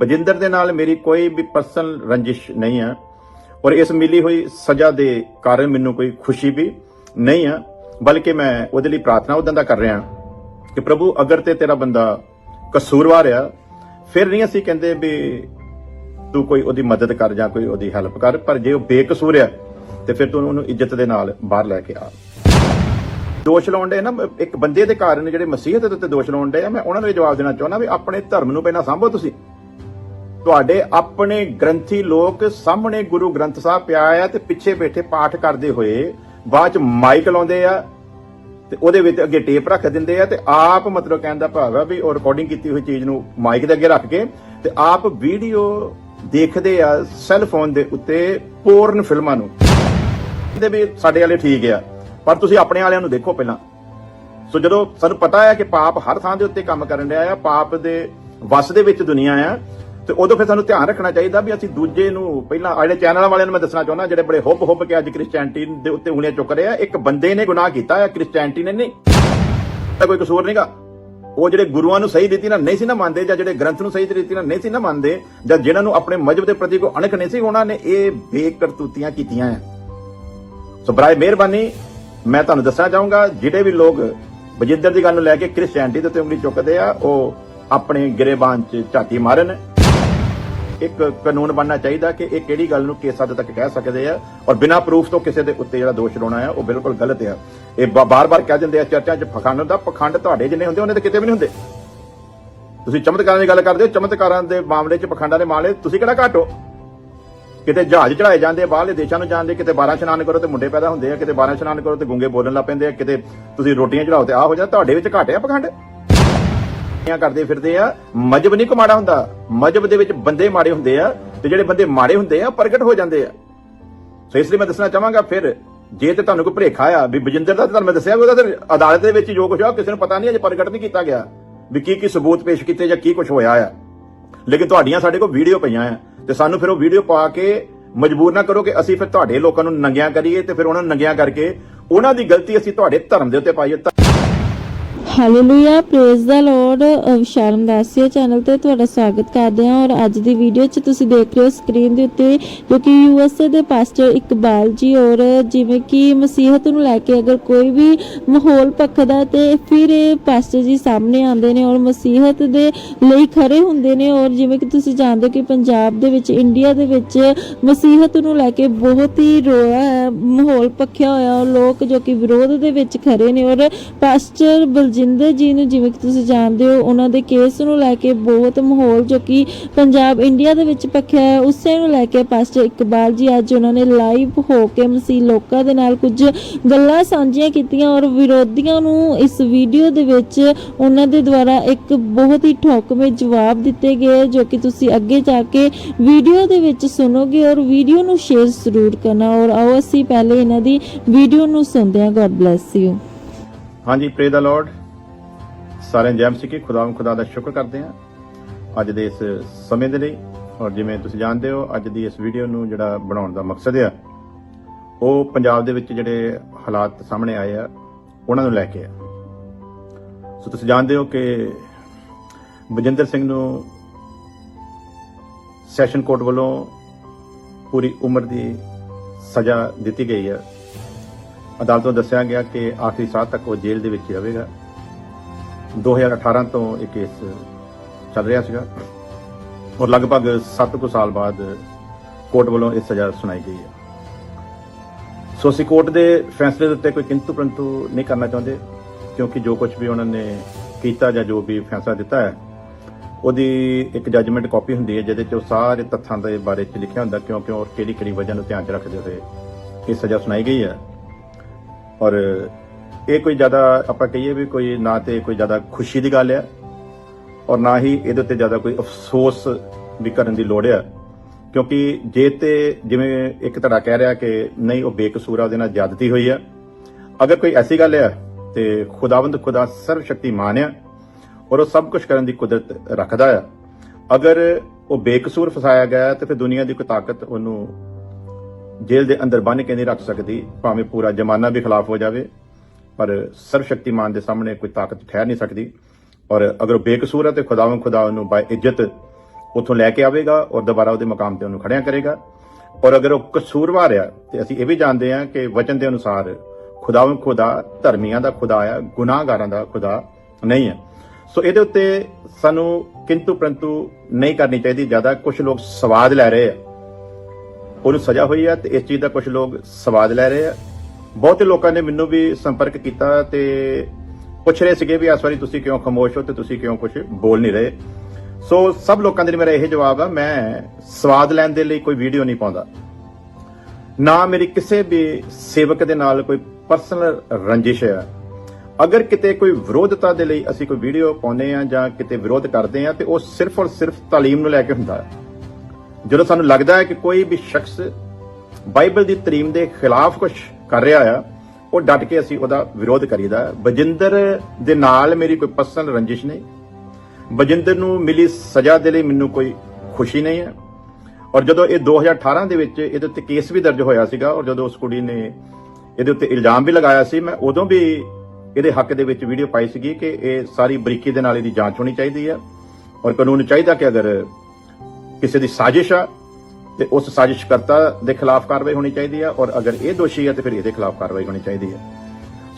ਬਜਿੰਦਰ ਦੇ ਨਾਲ ਮੇਰੀ ਕੋਈ ਵੀ ਪਰਸਨਲ ਰੰਜਿਸ਼ ਨਹੀਂ ਹੈ ਔਰ ਇਸ ਮਿਲੀ ਹੋਈ ਸਜ਼ਾ ਦੇ ਕਾਰਨ ਮੈਨੂੰ ਕੋਈ ਖੁਸ਼ੀ ਵੀ ਨਹੀਂ ਹੈ ਬਲਕਿ ਮੈਂ ਉਹਦੇ ਲਈ ਪ੍ਰਾਰਥਨਾ ਉਦੋਂ ਦਾ ਕਰ ਰਿਹਾ ਕਿ ਪ੍ਰਭੂ, ਅਗਰ ਤੇ ਤੇਰਾ ਬੰਦਾ ਕਸੂਰਵਾਰ ਆ, ਫਿਰ ਨਹੀਂ ਅਸੀਂ ਕਹਿੰਦੇ ਵੀ ਤੂੰ ਕੋਈ ਉਹਦੀ ਮਦਦ ਕਰ ਜਾਂ ਕੋਈ ਉਹਦੀ ਹੈਲਪ ਕਰ, ਪਰ ਜੇ ਉਹ ਬੇਕਸੂਰ ਆ, ਤੇ ਫਿਰ ਤੂੰ ਉਹਨੂੰ ਇੱਜ਼ਤ ਦੇ ਨਾਲ ਬਾਹਰ ਲੈ ਕੇ ਆ। ਦੋਸ਼ ਲਾਉਣ ਦੇ ਨਾ, ਇੱਕ ਬੰਦੇ ਦੇ ਕਾਰਨ ਜਿਹੜੇ ਮਸੀਹਤ ਦੇ ਉੱਤੇ ਦੋਸ਼ ਲਾਉਣ ਦੇ ਆ, ਮੈਂ ਉਹਨਾਂ ਨੂੰ ਇਹ ਜਵਾਬ ਦੇਣਾ ਚਾਹੁੰਦਾ ਵੀ ਆਪਣੇ ਧਰਮ ਨੂੰ ਪਹਿਲਾਂ ਸਾਂਭੋ ਤੁਸੀਂ। ਤੁਹਾਡੇ ਆਪਣੇ ਗ੍ਰੰਥੀ ਲੋਕ ਸਾਹਮਣੇ ਗੁਰੂ ਗ੍ਰੰਥ ਸਾਹਿਬ ਪਿਆ ਆ ਤੇ ਪਿੱਛੇ ਬੈਠੇ ਪਾਠ ਕਰਦੇ ਹੋਏ ਬਾਅਦ ਚ ਮਾਈਕ ਲਾਉਂਦੇ ਆ ਤੇ ਉਹਦੇ ਵਿੱਚ ਅੱਗੇ ਟੇਪ ਰੱਖ ਦਿੰਦੇ ਆ ਤੇ ਆਪ ਮਤਲਬ ਕਹਿੰਦਾ ਭਾਵ ਆ ਵੀ ਉਹ ਰਿਕਾਰਡਿੰਗ ਕੀਤੀ ਹੋਈ ਚੀਜ਼ ਨੂੰ ਮਾਈਕ ਦੇ ਅੱਗੇ ਰੱਖ ਕੇ ਤੇ ਆਪ ਵੀਡੀਓ ਦੇਖਦੇ ਆ ਸੈੱਲ ਫੋਨ ਦੇ ਉੱਤੇ ਪੋਰਨ ਫਿਲਮਾਂ ਨੂੰ। ਕਹਿੰਦੇ ਵੀ ਸਾਡੇ ਵਾਲੇ ਠੀਕ ਆ, ਪਰ ਤੁਸੀਂ ਆਪਣੇ ਵਾਲਿਆਂ ਨੂੰ ਦੇਖੋ ਪਹਿਲਾਂ। ਸੋ ਜਦੋਂ ਸਾਨੂੰ ਪਤਾ ਹੈ ਕਿ ਪਾਪ ਹਰ ਥਾਂ ਦੇ ਉੱਤੇ ਕੰਮ ਕਰਨ ਰਿਹਾ ਆ, ਪਾਪ ਦੇ ਵਸ ਦੇ ਵਿੱਚ ਦੁਨੀਆ ਆ ਤੇ ਉਦੋਂ ਫਿਰ ਸਾਨੂੰ ਧਿਆਨ ਰੱਖਣਾ ਚਾਹੀਦਾ ਵੀ ਅਸੀਂ ਦੂਜੇ ਨੂੰ ਪਹਿਲਾਂ ਆਹ ਜਿਹੜੇ ਚੈਨਲ ਵਾਲਿਆਂ ਨੂੰ ਮੈਂ ਦੱਸਣਾ ਚਾਹੁੰਦਾ, ਜਿਹੜੇ ਬੜੇ ਹੁੱਬ ਹੁੱਬ ਕੇ ਅੱਜ ਕ੍ਰਿਸਚੀਅਨਟੀ ਦੇ ਉੱਤੇ ਉਂਗਲੀਆਂ ਚੁੱਕ ਰਹੇ ਆ, ਇੱਕ ਬੰਦੇ ਨੇ ਗੁਨਾਹ ਕੀਤਾ ਆ ਕ੍ਰਿਸਚੀਅਨਟੀ ਨੇ ਨਹੀਂ। ਤਾਂ ਕੋਈ ਕਸੂਰ ਨਹੀਂਗਾ ਉਹ ਜਿਹੜੇ ਗੁਰੂਆਂ ਨੂੰ ਸਹੀ ਦਿੱਤੀ ਨਾਲ ਨਹੀਂ ਸੀ ਨਾ ਮੰਨਦੇ, ਜਾਂ ਜਿਹੜੇ ਗ੍ਰੰਥ ਨੂੰ ਸਹੀ ਰੀਤੀ ਨਾਲ ਨਹੀਂ ਸੀ ਨਾ ਮੰਨਦੇ, ਜਾਂ ਜਿਨ੍ਹਾਂ ਨੂੰ ਆਪਣੇ ਮਜਹਬ ਦੇ ਪ੍ਰਤੀ ਕੋਈ ਅਣਖ ਨਹੀਂ ਸੀ, ਉਹਨਾਂ ਨੇ ਇਹ ਬੇਕਰਤੂਤੀਆਂ ਕੀਤੀਆਂ ਆ। ਸੋ ਬਰਾਏ ਮਿਹਰਬਾਨੀ, ਮੈਂ ਤੁਹਾਨੂੰ ਦੱਸਣਾ ਚਾਹੂੰਗਾ, ਜਿਹੜੇ ਵੀ ਲੋਕ ਬਜਿੰਦਰ ਦੀ ਗੱਲ ਨੂੰ ਲੈ ਕੇ ਕ੍ਰਿਸਚੀਅਨਟੀ ਦੇ ਉੱਤੇ ਉਂਗਲੀ ਚੁੱਕਦੇ ਆ, ਉਹ ਆਪਣੇ ਗਰੇਬਾਨ 'ਚ ਝਾਤੀ ਮਾਰਨ ਇੱਕ ਕਾਨੂੰਨ ਬਣਨਾ ਚਾਹੀਦਾ ਕਿ ਇਹ ਕਿਹੜੀ ਗੱਲ ਨੂੰ ਕਿਸ ਹੱਦ ਤੱਕ ਕਹਿ ਸਕਦੇ ਆ ਔਰ ਬਿਨਾਂ ਪ੍ਰੂਫ ਤੋਂ ਕਿਸੇ ਦੇ ਉੱਤੇ ਜਿਹੜਾ ਦੋਸ਼ ਲਾਉਣਾ ਆ, ਉਹ ਬਿਲਕੁਲ ਗਲਤ ਆ। ਇਹ ਬਾਰ-ਬਾਰ ਕਹਿ ਦਿੰਦੇ ਆ, ਚਰਚਾ 'ਚ ਪਖੰਡ ਹੁੰਦਾ ਪਖੰਡ ਤੁਹਾਡੇ ਜਿੰਨੇ ਹੁੰਦੇ, ਉਹਨੇ ਤਾਂ ਕਿਤੇ ਵੀ ਨਹੀਂ ਹੁੰਦੇ। ਤੁਸੀਂ ਚਮਤਕਾਰਾਂ ਦੀ ਗੱਲ ਕਰਦੇ ਹੋ, ਚਮਤਕਾਰਾਂ ਦੇ ਮਾਮਲੇ 'ਚ ਪਖੰਡਾਂ ਦੇ ਮਾਮਲੇ, ਤੁਸੀਂ ਕਿਹੜਾ ਘੱਟ ਹੋ? ਕਿਤੇ ਜਹਾਜ਼ ਚੜਾਏ ਜਾਂਦੇ ਆ, ਬਾਹਰਲੇ ਦੇਸ਼ਾਂ ਨੂੰ ਜਾਂਦੇ ਕਿਤੇ 12 ਇਸ਼ਨਾਨ ਕਰੋ ਤੇ ਮੁੰਡੇ ਪੈਦਾ ਹੁੰਦੇ ਆ, ਕਿਤੇ 12 ਇਸ਼ਨਾਨ ਕਰੋ ਤੇ ਗੁੰਗੇ ਬੋਲਣ ਲੱਗ ਪੈਂਦੇ ਆ, ਕਿਤੇ ਤੁਸੀਂ ਰੋਟੀਆਂ ਚੜਾਓ ਤੇ ਆ ਹੋ ਜਾਂਦਾ ਤੁਹਾਡੇ ਵਿੱਚ ਘਾਟਿਆ ਪਖੰਡ? ਇਹ ਕਰਦੇ ਫਿਰਦੇ ਆ, ਮਜਬ ਨਹੀਂ ਕਮਾੜਾ ਹੁੰਦਾ। ਮਜਬ ਦੇ ਵਿੱਚ ਬੰਦੇ ਮਾੜੇ ਹੁੰਦੇ ਆ ਤੇ ਜਿਹੜੇ ਬੰਦੇ ਮਾੜੇ ਹੁੰਦੇ ਆ ਪ੍ਰਗਟ ਹੋ ਜਾਂਦੇ ਆ। ਸੋ ਇਸ ਲਈ ਮੈਂ ਦੱਸਣਾ ਚਾਹਾਂਗਾ ਫਿਰ, ਜੇ ਤੇ ਤੁਹਾਨੂੰ ਕੋਈ ਭਰੇਖਾ ਆ ਵੀ ਬਜਿੰਦਰ ਦਾ ਤੁਹਾਨੂੰ ਮੈਂ ਦੱਸਿਆ ਵੀ ਉਹਦਾ ਤੇ ਅਦਾਲਤ ਦੇ ਵਿੱਚ ਜੋ ਕੁਝ ਆ ਕਿਸੇ ਨੂੰ ਪਤਾ ਨਹੀਂ, ਅਜੇ ਪ੍ਰਗਟ ਨਹੀਂ ਕੀਤਾ ਗਿਆ ਵੀ ਕੀ ਕੀ ਸਬੂਤ ਪੇਸ਼ ਕੀਤੇ ਜਾਂ ਕੀ ਕੁਝ ਹੋਇਆ ਆ। ਲੇਕਿਨ ਤੁਹਾਡੀਆਂ ਸਾਡੇ ਕੋਲ ਵੀਡੀਓ ਪਈਆਂ ਆ ਤੇ ਸਾਨੂੰ ਫਿਰ ਉਹ ਵੀਡੀਓ ਪਾ ਕੇ ਮਜਬੂਰ ਨਾ ਕਰੋ ਕਿ ਅਸੀਂ ਫਿਰ ਤੁਹਾਡੇ ਲੋਕਾਂ ਨੂੰ ਨੰਗਿਆਂ ਕਰੀਏ ਤੇ ਫਿਰ ਉਹਨਾਂ ਨੂੰ ਨੰਗਿਆਂ ਕਰਕੇ ਉਹਨਾਂ ਦੀ ਗਲਤੀ ਅਸੀਂ ਤੁਹਾਡੇ ਧਰਮ ਦੇ ਉੱਤੇ ਪਾਈਏ। ਹਾਲੇਲੂਇਆ ਪ੍ਰੇਜ਼ ਦਾ ਲਾਰਡ ਸ਼ਰਮ ਦਾਸੀਆ ਚੈਨਲ ਤੇ ਤੁਹਾਡਾ ਸਵਾਗਤ ਕਰਦੇ ਹਾਂ ਔਰ ਅੱਜ ਦੀ ਵੀਡੀਓ 'ਚ ਤੁਸੀਂ ਦੇਖ ਰਹੇ ਹੋ ਸਕਰੀਨ ਦੇ ਉੱਤੇ, ਜੋ ਕਿ ਯੂਐਸਏ ਦੇ ਪਾਸਟਰ ਇਕਬਾਲ ਜੀ ਔਰ ਜਿਵੇਂ ਕਿ ਮਸੀਹਤ ਨੂੰ ਲੈ ਕੇ ਅਗਰ ਕੋਈ ਵੀ ਮਾਹੌਲ ਪੱਖਦਾ ਤੇ ਫਿਰ ਇਹ ਪਾਸਟਰ ਜੀ ਸਾਹਮਣੇ ਆਉਂਦੇ ਨੇ ਔਰ ਮਸੀਹਤ ਦੇ ਲਈ ਖੜੇ ਹੁੰਦੇ ਨੇ ਔਰ ਜਿਵੇਂ ਕਿ ਤੁਸੀਂ ਜਾਣਦੇ ਹੋ ਕਿ ਪੰਜਾਬ ਦੇ ਵਿੱਚ ਇੰਡੀਆ ਦੇ ਵਿੱਚ ਮਸੀਹਤ ਨੂੰ ਲੈ ਕੇ ਬਹੁਤ ਹੀ ਰੋਇਆ ਹੈ, ਮਾਹੌਲ ਪੱਖਿਆ ਹੋਇਆ ਔਰ ਲੋਕ ਜੋ ਕਿ ਵਿਰੋਧ ਦੇ ਵਿੱਚ ਖੜੇ ਨੇ ਔਰ ਪਾਸਟਰ ਬਲਜਿੰਦਰ ਜੀ ਨੂੰ ਜਿਵੇਂ ਕਿ ਤੁਸੀਂ ਜਾਣਦੇ ਹੋ, ਉਹਨਾਂ ਦੇ ਕੇਸ ਨੂੰ ਲੈ ਕੇ ਬਹੁਤ ਮਾਹੌਲ ਜੋ ਕਿ ਪੰਜਾਬ ਇੰਡੀਆ ਦੇ ਵਿੱਚ ਪੱਖਿਆ ਹੈ ਉਸੇ ਨੂੰ ਲੈ ਕੇ ਪਾਸਟਰ ਇਕਬਾਲ ਜੀ ਅੱਜ ਉਹਨਾਂ ਨੇ ਲਾਈਵ ਹੋ ਕੇ ਮਸੀਹ ਲੋਕਾਂ ਦੇ ਨਾਲ ਕੁਝ ਗੱਲਾਂ ਸਾਂਝੀਆਂ ਕੀਤੀਆਂ ਔਰ ਵਿਰੋਧੀਆਂ ਨੂੰ ਇਸ ਵੀਡੀਓ ਦੇ ਵਿੱਚ ਉਹਨਾਂ ਦੇ ਦੁਆਰਾ ਇੱਕ ਬਹੁਤ ਹੀ ਠੋਕਵੇਂ ਜਵਾਬ ਦਿੱਤੇ ਗਏ ਜੋ ਕਿ ਤੁਸੀਂ ਅੱਗੇ ਜਾ ਕੇ ਵੀਡੀਓ ਦੇ ਵਿੱਚ ਸੁਣੋਗੇ ਔਰ ਵੀਡੀਓ ਨੂੰ ਸ਼ੇਅਰ ਜ਼ਰੂਰ ਕਰਨਾ ਔਰ ਆਓ ਅਸੀਂ ਪਹਿਲੇ ਇਹਨਾਂ ਦੀ ਵੀਡੀਓ ਨੂੰ ਸੁਣਦੇ ਹਾਂ ਗੋਡ ਬlesਸ ਯੂ ਹਾਂਜੀ ਪ੍ਰੇ ਦਾ ਲਾਰਡ ਸਾਰਿਆਂ ਜੈਮ ਸੀ ਕਿ ਖੁਦਾਵੰ ਖੁਦਾ ਦਾ ਸ਼ੁਕਰ ਕਰਦੇ ਹਾਂ। ਅੱਜ ਦੇ ਇਸ ਸਮੇਂ ਦੇ ਲਈ, ਔਰ ਜਿਵੇਂ ਤੁਸੀਂ ਜਾਣਦੇ ਹੋ, ਅੱਜ ਦੀ ਇਸ ਵੀਡੀਓ ਨੂੰ ਜਿਹੜਾ ਬਣਾਉਣ ਦਾ ਮਕਸਦ ਆ, ਉਹ ਪੰਜਾਬ ਦੇ ਵਿੱਚ ਜਿਹੜੇ ਹਾਲਾਤ ਸਾਹਮਣੇ ਆਏ ਆ, ਉਹਨਾਂ ਨੂੰ ਲੈ ਕੇ ਆ। ਸੋ ਤੁਸੀਂ ਜਾਣਦੇ ਹੋ ਕਿ ਬਜਿੰਦਰ ਸਿੰਘ ਨੂੰ ਸੈਸ਼ਨ ਕੋਰਟ ਵੱਲੋਂ ਪੂਰੀ ਉਮਰ ਦੀ ਸਜ਼ਾ ਦਿੱਤੀ ਗਈ ਹੈ ਅਦਾਲਤ ਤੋਂ ਦੱਸਿਆ ਗਿਆ ਕਿ ਆਖਰੀ ਸਾਹ ਤੱਕ ਉਹ ਜੇਲ੍ਹ ਦੇ ਵਿੱਚ ਰਹੇਗਾ। 2018 ਤੋਂ ਇਹ ਕੇਸ ਚੱਲ ਰਿਹਾ ਸੀਗਾ ਔਰ ਲਗਭਗ 7 ਕੁ ਸਾਲ ਬਾਅਦ ਕੋਰਟ ਵੱਲੋਂ ਇਹ ਸਜ਼ਾ ਸੁਣਾਈ ਗਈ ਹੈ। ਸੋ ਅਸੀਂ ਕੋਰਟ ਦੇ ਫੈਸਲੇ ਦੇ ਉੱਤੇ ਕੋਈ ਕਿੰਤੂ ਪਰੰਤੂ ਨਹੀਂ ਕਰਨਾ ਚਾਹੁੰਦੇ, ਕਿਉਂਕਿ ਜੋ ਕੁਝ ਵੀ ਉਹਨਾਂ ਨੇ ਕੀਤਾ ਜਾਂ ਜੋ ਵੀ ਫੈਸਲਾ ਦਿੱਤਾ ਹੈ, ਉਹਦੀ ਇੱਕ ਜੱਜਮੈਂਟ ਕਾਪੀ ਹੁੰਦੀ ਹੈ, ਜਿਹਦੇ 'ਚ ਉਹ ਸਾਰੇ ਤੱਥਾਂ ਦੇ ਬਾਰੇ 'ਚ ਲਿਖਿਆ ਹੁੰਦਾ, ਕਿਉਂਕਿ ਕਿਉਂ ਕਿਹੜੀ ਕਿਹੜੀ ਵਜ੍ਹਾ ਨੂੰ ਧਿਆਨ 'ਚ ਰੱਖਦੇ ਹੋਏ ਇਹ ਸਜ਼ਾ ਸੁਣਾਈ ਗਈ ਹੈ। ਔਰ ਇਹ ਕੋਈ ਜ਼ਿਆਦਾ ਆਪਾਂ ਕਹੀਏ ਵੀ ਕੋਈ ਨਾ ਤੇ ਕੋਈ ਜ਼ਿਆਦਾ ਖੁਸ਼ੀ ਦੀ ਗੱਲ ਹੈ ਔਰ ਨਾ ਹੀ ਇਹਦੇ ਉੱਤੇ ਜ਼ਿਆਦਾ ਕੋਈ ਅਫਸੋਸ ਵੀ ਕਰਨ ਦੀ ਲੋੜ ਆ। ਕਿਉਂਕਿ ਜੇ ਤੇ ਜਿਵੇਂ ਇੱਕ ਧੜਾ ਕਹਿ ਰਿਹਾ ਕਿ ਨਹੀਂ ਉਹ ਬੇਕਸੂਰ ਆ ਉਹਦੇ ਨਾਲ ਜ਼ਿਆਦਤੀ ਹੋਈ ਹੈ ਅਗਰ ਕੋਈ ਐਸੀ ਗੱਲ ਹੈ ਤੇ ਖੁਦਾਵੰਦ ਖੁਦਾ ਸਰਵ ਸ਼ਕਤੀਮਾਨ ਆ ਔਰ ਉਹ ਸਭ ਕੁਝ ਕਰਨ ਦੀ ਕੁਦਰਤ ਰੱਖਦਾ ਆ। ਅਗਰ ਉਹ ਬੇਕਸੂਰ ਫਸਾਇਆ ਗਿਆ ਹੈ, ਤੇ ਫਿਰ ਦੁਨੀਆ ਦੀ ਕੋਈ ਤਾਕਤ ਉਹਨੂੰ ਜੇਲ੍ਹ ਦੇ ਅੰਦਰ ਬੰਨ੍ਹ ਕੇ ਨਹੀਂ ਰੱਖ ਸਕਦੀ ਭਾਵੇਂ ਪੂਰਾ ਜ਼ਮਾਨਾ ਵੀ ਖਿਲਾਫ ਹੋ ਜਾਵੇ ਪਰ ਸਰਵ ਸ਼ਕਤੀਮਾਨ ਦੇ ਸਾਹਮਣੇ ਕੋਈ ਤਾਕਤ ਠਹਿਰ ਨਹੀਂ ਸਕਦੀ। ਔਰ ਅਗਰ ਉਹ ਬੇਕਸੂਰ ਹੈ ਤੇ ਖੁਦਾਵੰ ਖੁਦਾ ਉਹਨੂੰ ਬਾ ਇੱਜ਼ਤ ਉੱਥੋਂ ਲੈ ਕੇ ਆਵੇਗਾ ਔਰ ਦੁਬਾਰਾ ਉਹਦੇ ਮਕਾਮ ਤੇ ਉਹਨੂੰ ਖੜਿਆ ਕਰੇਗਾ। ਔਰ ਅਗਰ ਉਹ ਕਸੂਰਵਾਰ ਆ ਤੇ ਅਸੀਂ ਇਹ ਵੀ ਜਾਣਦੇ ਹਾਂ ਕਿ ਵਚਨ ਦੇ ਅਨੁਸਾਰ ਖੁਦਾਵੰ ਖੁਦਾ ਧਰਮੀਆਂ ਦਾ ਖੁਦਾ ਆ, ਗੁਨਾਹਗਾਰਾਂ ਦਾ ਖੁਦਾ ਨਹੀਂ ਹੈ। ਸੋ ਇਹਦੇ ਉੱਤੇ ਸਾਨੂੰ ਕਿੰਤੂ ਪ੍ਰੰਤੂ ਨਹੀਂ ਕਰਨੀ ਚਾਹੀਦੀ, ਜ਼ਿਆਦਾ ਕੁਝ ਲੋਕ ਸਵਾਦ ਲੈ ਰਹੇ ਆ। ਉਹਨੂੰ ਸਜ਼ਾ ਹੋਈ ਆ ਤੇ ਇਸ ਚੀਜ਼ ਦਾ ਕੁਝ ਲੋਕ ਸਵਾਦ ਲੈ ਰਹੇ ਆ। ਬਹੁਤੇ ਲੋਕਾਂ ਨੇ ਮੈਨੂੰ ਵੀ ਸੰਪਰਕ ਕੀਤਾ ਤੇ ਪੁੱਛ ਰਹੇ ਸੀਗੇ ਵੀ ਇਸ ਵਾਰੀ ਤੁਸੀਂ ਕਿਉਂ ਖਾਮੋਸ਼ ਹੋ ਤੇ ਤੁਸੀਂ ਕਿਉਂ ਕੁਝ ਬੋਲ ਨਹੀਂ ਰਹੇ। ਸੋ ਸਭ ਲੋਕਾਂ ਦੇ ਲਈ ਮੇਰਾ ਇਹ ਜਵਾਬ ਆ, ਮੈਂ ਸਵਾਦ ਲੈਣ ਦੇ ਲਈ ਕੋਈ ਵੀਡੀਓ ਨਹੀਂ ਪਾਉਂਦਾ। ਨਾ ਮੇਰੀ ਕਿਸੇ ਵੀ ਸੇਵਕ ਦੇ ਨਾਲ ਕੋਈ ਪਰਸਨਲ ਰੰਜਿਸ਼ ਹੈ ਅਗਰ ਕਿਤੇ ਕੋਈ ਵਿਰੋਧਤਾ ਦੇ ਲਈ ਅਸੀਂ ਕੋਈ ਵੀਡੀਓ ਪਾਉਂਦੇ ਆ ਜਾਂ ਕਿਤੇ ਵਿਰੋਧ ਕਰਦੇ ਆ ਤੇ ਉਹ ਸਿਰਫ ਔਰ ਸਿਰਫ ਤਾਲੀਮ ਨੂੰ ਲੈ ਕੇ ਹੁੰਦਾ। ਹੈ ਜਦੋਂ ਸਾਨੂੰ ਲੱਗਦਾ ਹੈ ਕਿ ਕੋਈ ਵੀ ਸ਼ਖਸ ਬਾਈਬਲ ਦੀ ਤਰੀਮ ਦੇ ਖਿਲਾਫ ਕੁਝ ਕਰ ਰਿਹਾ ਆ, ਉਹ ਡਟ ਕੇ ਅਸੀਂ ਉਹਦਾ ਵਿਰੋਧ ਕਰੀਦਾ। ਬਜਿੰਦਰ ਦੇ ਨਾਲ ਮੇਰੀ ਕੋਈ ਪਰਸਨਲ ਰੰਜਿਸ਼ ਨਹੀਂ। ਬਜਿੰਦਰ ਨੂੰ ਮਿਲੀ ਸਜ਼ਾ ਦੇ ਲਈ ਮੈਨੂੰ ਕੋਈ ਖੁਸ਼ੀ ਨਹੀਂ ਹੈ। ਔਰ ਜਦੋਂ ਇਹ 2018 ਦੇ ਵਿੱਚ ਇਹਦੇ ਉੱਤੇ ਕੇਸ ਵੀ ਦਰਜ ਹੋਇਆ ਸੀਗਾ, ਔਰ ਜਦੋਂ ਉਸ ਕੁੜੀ ਨੇ ਇਹਦੇ ਉੱਤੇ ਇਲਜ਼ਾਮ ਵੀ ਲਗਾਇਆ ਸੀ, ਮੈਂ ਉਦੋਂ ਵੀ ਇਹਦੇ ਹੱਕ ਦੇ ਵਿੱਚ ਵੀਡੀਓ ਪਾਈ ਸੀਗੀ ਕਿ ਇਹ ਸਾਰੀ ਬਰੀਕੀ ਦੇ ਨਾਲ ਇਹਦੀ ਜਾਂਚ ਹੋਣੀ ਚਾਹੀਦੀ ਹੈ। ਔਰ ਕਾਨੂੰਨ ਚਾਹੀਦਾ ਕਿ ਅਗਰ ਕਿਸੇ ਦੀ ਸਾਜ਼ਿਸ਼ ਆ ਤੇ ਉਸ ਸਾਜ਼ਿਸ਼ਕਰਤਾ ਦੇ ਖਿਲਾਫ ਕਾਰਵਾਈ ਹੋਣੀ ਚਾਹੀਦੀ ਹੈ ਔਰ ਅਗਰ ਇਹ ਦੋਸ਼ੀ ਹੈ ਤੇ ਫਿਰ ਇਹਦੇ ਖਿਲਾਫ ਕਾਰਵਾਈ ਹੋਣੀ ਚਾਹੀਦੀ ਹੈ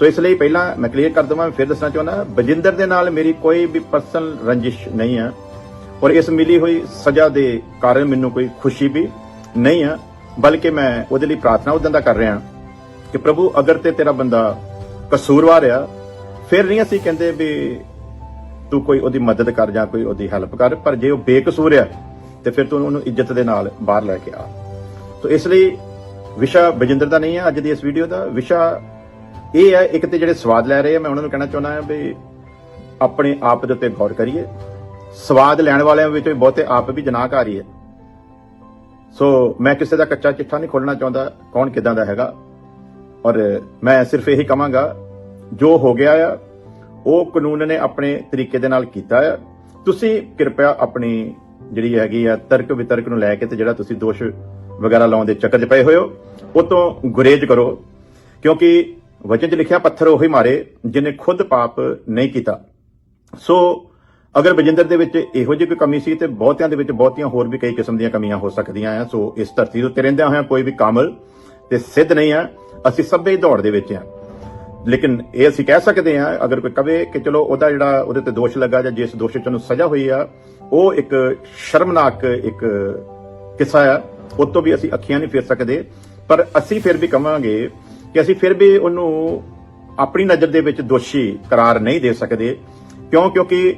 ਸੋ ਇਸ ਲਈ ਪਹਿਲਾਂ ਮੈਂ ਕਲੀਅਰ ਕਰ ਦਵਾਂ ਫਿਰ ਦੱਸਣਾ ਚਾਹੁੰਦਾ ਬਜਿੰਦਰ ਦੇ ਨਾਲ ਮੇਰੀ ਕੋਈ ਵੀ ਪਰਸਨਲ ਰੰਜਿਸ਼ ਨਹੀਂ ਹੈ ਔਰ ਇਸ ਮਿਲੀ ਹੋਈ ਸਜ਼ਾ ਦੇ ਕਾਰਨ ਮੈਨੂੰ ਕੋਈ ਖੁਸ਼ੀ ਵੀ ਨਹੀਂ ਹੈ ਬਲਕਿ ਮੈਂ ਉਹਦੇ ਲਈ ਪ੍ਰਾਰਥਨਾ ਉਦੋਂ ਦਾ ਕਰ ਰਿਹਾ ਕਿ ਪ੍ਰਭੂ ਅਗਰ ਤੇ ਤੇਰਾ ਬੰਦਾ ਕਸੂਰਵਾਰ ਆ, ਫਿਰ ਨਹੀਂ ਅਸੀਂ ਕਹਿੰਦੇ ਵੀ ਤੂੰ ਕੋਈ ਉਹਦੀ ਮਦਦ ਕਰ ਜਾਂ ਕੋਈ ਉਹਦੀ ਹੈਲਪ ਕਰ, ਪਰ ਜੇ ਉਹ ਬੇਕਸੂਰ ਆ ਤੇ ਫਿਰ ਤੂੰ ਉਹਨੂੰ ਇੱਜ਼ਤ ਦੇ ਨਾਲ ਬਾਹਰ ਲੈ ਕੇ ਆ। ਸੋ ਇਸ ਲਈ ਵਿਸ਼ਾ ਬਜਿੰਦਰ ਦਾ ਨਹੀਂ ਹੈ ਅੱਜ ਦੀ ਇਸ ਵੀਡੀਓ ਦਾ। ਵਿਸ਼ਾ ਇਹ ਹੈ, ਇੱਕ ਤੇ ਜਿਹੜੇ ਸਵਾਦ ਲੈ ਰਹੇ ਆ, ਮੈਂ ਉਹਨਾਂ ਨੂੰ ਕਹਿਣਾ ਚਾਹੁੰਦਾ ਹਾਂ ਵੀ ਆਪਣੇ ਆਪ ਦੇ ਉੱਤੇ ਗੌਰ ਕਰੀਏ। ਸਵਾਦ ਲੈਣ ਵਾਲਿਆਂ ਵਿੱਚ ਵੀ ਬਹੁਤੇ ਆਪ ਵੀ ਜਨਾਹਕਾਰੀ ਹੈ ਸੋ ਮੈਂ ਕਿਸੇ ਦਾ ਕੱਚਾ ਚਿੱਠਾ ਨਹੀਂ ਖੋਲਣਾ ਚਾਹੁੰਦਾ ਕੌਣ ਕਿਦਾਂ ਦਾ ਹੈਗਾ। ਔਰ ਮੈਂ ਸਿਰਫ ਇਹੀ ਕਹਾਂਗਾ, ਜੋ ਹੋ ਗਿਆ ਆ, ਉਹ ਕਾਨੂੰਨ ਨੇ ਆਪਣੇ ਤਰੀਕੇ ਦੇ ਨਾਲ ਕੀਤਾ ਆ। ਤੁਸੀਂ ਕਿਰਪਾ ਆਪਣੀ ਜਿਹੜੀ ਹੈਗੀ ਆ ਤਰਕ ਵਿਤਰਕ ਨੂੰ ਲੈ ਕੇ ਤੇ ਜਿਹੜਾ ਤੁਸੀਂ ਦੋਸ਼ ਵਗੈਰਾ ਲਾਉਣ ਦੇ ਚੱਕਰ 'ਚ ਪਏ ਹੋਏ ਹੋ, ਉਹ ਤੋਂ ਗੁਰੇਜ਼ ਕਰੋ। ਕਿਉਂਕਿ ਵਚਨ 'ਚ ਲਿਖਿਆ ਪੱਥਰ ਉਹੀ ਮਾਰੇ ਜਿਨੇ ਖੁਦ ਪਾਪ ਨਹੀਂ ਕੀਤਾ। ਸੋ ਅਗਰ ਬਜਿੰਦਰ ਦੇ ਵਿੱਚ ਇਹੋ ਜਿਹੀ ਕੋਈ ਕਮੀ ਸੀ ਤੇ ਬਹੁਤਿਆਂ ਦੇ ਵਿੱਚ ਬਹੁਤੀਆਂ ਹੋਰ ਵੀ ਕਈ ਕਿਸਮ ਦੀਆਂ ਕਮੀਆਂ ਹੋ ਸਕਦੀਆਂ ਆ। ਸੋ ਇਸ ਧਰਤੀ ਦੇ ਉੱਤੇ ਰਹਿੰਦਿਆਂ ਹੋਇਆਂ ਕੋਈ ਵੀ ਕਾਮਲ ਤੇ ਸਿੱਧ ਨਹੀਂ ਆ। ਅਸੀਂ ਸਭੇ ਦੌੜ ਦੇ ਵਿੱਚ ਆ। ਲੇਕਿਨ ਇਹ ਅਸੀਂ ਕਹਿ ਸਕਦੇ ਆ, ਅਗਰ ਕੋਈ ਕਵੇ ਕਿ ਚਲੋ ਉਹਦਾ ਜਿਹੜਾ ਉਹਦੇ ਤੇ ਦੋਸ਼ ਲੱਗਾ ਜਾਂ ਜਿਸ ਦੋਸ਼ 'ਚ ਉਹਨੂੰ ਸਜ਼ਾ ਹੋਈ ਆ ਉਹ ਇੱਕ ਸ਼ਰਮਨਾਕ ਇੱਕ ਕਿੱਸਾ ਆ। ਉਹ ਤੋਂ ਵੀ ਅਸੀਂ ਅੱਖੀਆਂ ਨਹੀਂ ਫੇਰ ਸਕਦੇ। ਪਰ ਅਸੀਂ ਫਿਰ ਵੀ ਕਵਾਂਗੇ ਕਿ ਅਸੀਂ ਫਿਰ ਵੀ ਉਹਨੂੰ ਆਪਣੀ ਨਜ਼ਰ ਦੇ ਵਿੱਚ ਦੋਸ਼ੀ ਕਰਾਰ ਨਹੀਂ ਦੇ ਸਕਦੇ। ਕਿਉਂ? ਕਿਉਂਕਿ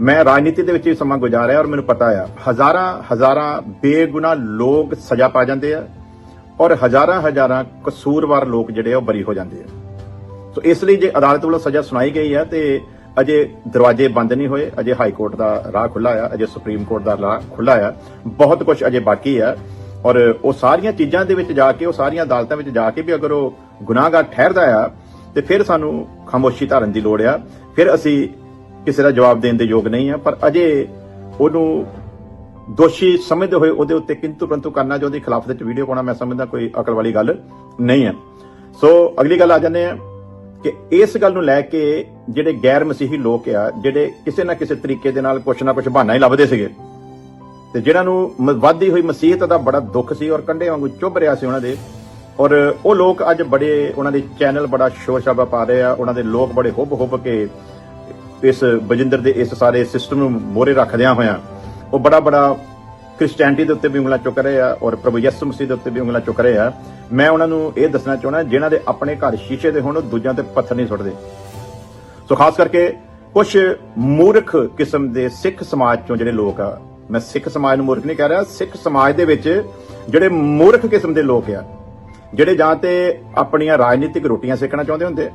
ਮੈਂ ਰਾਜਨੀਤੀ ਦੇ ਵਿੱਚ ਵੀ ਸਮਾਂ ਗੁਜ਼ਾਰਿਆ ਔਰ ਮੈਨੂੰ ਪਤਾ ਆ, ਹਜ਼ਾਰਾਂ ਹਜ਼ਾਰਾਂ ਬੇਗੁਨਾਹ ਲੋਕ ਸਜ਼ਾ ਪਾ ਜਾਂਦੇ ਆ ਔਰ ਹਜ਼ਾਰਾਂ ਹਜ਼ਾਰਾਂ ਕਸੂਰਵਾਰ ਲੋਕ ਜਿਹੜੇ ਆ ਉਹ ਬਰੀ ਹੋ ਜਾਂਦੇ ਆ। ਸੋ ਇਸ ਲਈ ਜੇ ਅਦਾਲਤ ਵੱਲੋਂ ਸਜ਼ਾ ਸੁਣਾਈ ਗਈ ਹੈ ਤੇ ਅਜੇ ਦਰਵਾਜ਼ੇ ਬੰਦ ਨਹੀਂ ਹੋਏ, ਅਜੇ ਹਾਈ ਕੋਰਟ ਦਾ ਰਾਹ ਖੁੱਲਾ ਆ, ਅਜੇ ਸੁਪਰੀਮ ਕੋਰਟ ਦਾ ਰਾਹ ਖੁੱਲਾ ਆ। ਬਹੁਤ ਕੁਝ ਅਜੇ ਬਾਕੀ ਆ। ਔਰ ਉਹ ਸਾਰੀਆਂ ਚੀਜ਼ਾਂ ਦੇ ਵਿੱਚ ਜਾ ਕੇ, ਉਹ ਸਾਰੀਆਂ ਅਦਾਲਤਾਂ ਵਿੱਚ ਜਾ ਕੇ ਵੀ ਅਗਰ ਉਹ ਗੁਨਾਹਗਾਰ ਠਹਿਰਦਾ ਆ, ਤੇ ਫਿਰ ਸਾਨੂੰ ਖਾਮੋਸ਼ੀ ਧਾਰਨ ਦੀ ਲੋੜ ਆ। ਫਿਰ ਅਸੀਂ ਕਿਸੇ ਦਾ ਜਵਾਬ ਦੇਣ ਦੇ ਯੋਗ ਨਹੀਂ ਆ, ਪਰ ਅਜੇ ਉਹਨੂੰ ਦੋਸ਼ੀ ਸਮਝਦੇ ਹੋਏ ਉਹਦੇ ਉੱਤੇ ਕਿੰਤੂ ਪਰੰਤੂ ਕਰਨਾ ਜੋ ਉਹਦੀ ਖਿਲਾਫ ਦੇ ਵਿੱਚ ਵੀਡੀਓ ਪਾਉਣਾ, ਮੈਂ ਸਮਝਦਾ ਕੋਈ ਅਕਲ ਵਾਲੀ ਗੱਲ ਨਹੀਂ ਹੈ ਸੋ ਅਗਲੀ ਗੱਲ ਆ ਜਾਂਦੇ ਆ। ਕਿ ਇਸ ਗੱਲ ਨੂੰ ਲੈ ਕੇ ਜਿਹੜੇ ਗੈਰ ਮਸੀਹੀ ਲੋਕ ਆ, ਜਿਹੜੇ ਕਿਸੇ ਨਾ ਕਿਸੇ ਤਰੀਕੇ ਦੇ ਨਾਲ ਕੁਛ ਨਾ ਕੁਛ ਬਹਾਨਾ ਹੀ ਲੱਭਦੇ ਸੀਗੇ। ਤੇ ਜਿਹਨਾਂ ਨੂੰ ਮ- ਵੱਧਦੀ ਹੋਈ ਮਸੀਹਤ ਦਾ ਬੜਾ ਦੁੱਖ ਸੀ ਔਰ ਕੰਡੇ ਵਾਂਗੂ ਚੁੱਭ ਰਿਹਾ ਸੀ ਉਹਨਾਂ ਦੇ। ਔਰ ਉਹ ਲੋਕ ਅੱਜ ਬੜੇ, ਉਹਨਾਂ ਦੇ ਚੈਨਲ ਬੜਾ ਸ਼ੋਰ ਸ਼ਾਬਾ ਪਾ ਰਹੇ ਆ, ਉਹਨਾਂ ਦੇ ਲੋਕ ਬੜੇ ਹੁੱਬ ਹੁੱਬ ਕੇ ਇਸ ਬਜਿੰਦਰ ਦੇ ਇਸ ਸਾਰੇ ਸਿਸਟਮ ਨੂੰ ਮੋਰੇ ਰੱਖਦਿਆਂ ਹੋਇਆਂ। ਉਹ ਬੜਾ ਬੜਾ ਕ੍ਰਿਸਚੀਅਨਟੀ ਦੇ ਉੱਤੇ ਵੀ ਉਂਗਲਾਂ ਚੁੱਕ ਰਹੇ ਆ ਔਰ ਪ੍ਰਭੂ ਯਿਸੂ ਮਸੀਹ ਦੇ ਉੱਤੇ ਵੀ ਉਂਗਲਾਂ ਚੁੱਕ ਰਹੇ ਆ। ਮੈਂ ਉਹਨਾਂ ਨੂੰ ਇਹ ਦੱਸਣਾ ਚਾਹੁੰਦਾ, ਜਿਨ੍ਹਾਂ ਦੇ ਆਪਣੇ ਘਰ ਸ਼ੀਸ਼ੇ ਦੇ ਹੋਣ ਦੂਜਿਆਂ ਤੇ ਪੱਥਰ ਨਹੀਂ ਸੁੱਟਦੇ। ਸੋ ਖਾਸ ਕਰਕੇ ਕੁਝ ਮੂਰਖ ਕਿਸਮ ਦੇ ਸਿੱਖ ਸਮਾਜ ਚੋਂ ਜਿਹੜੇ ਲੋਕ ਆ, ਮੈਂ ਸਿੱਖ ਸਮਾਜ ਨੂੰ ਮੂਰਖ ਨਹੀਂ ਕਹਿ ਰਿਹਾ, ਸਿੱਖ ਸਮਾਜ ਦੇ ਵਿੱਚ ਜਿਹੜੇ ਮੂਰਖ ਕਿਸਮ ਦੇ ਲੋਕ ਆ, ਜਿਹੜੇ ਜਾਂ ਤੇ ਆਪਣੀਆਂ ਰਾਜਨੀਤਿਕ ਰੋਟੀਆਂ ਸੇਕਣਾ ਚਾਹੁੰਦੇ ਹੁੰਦੇ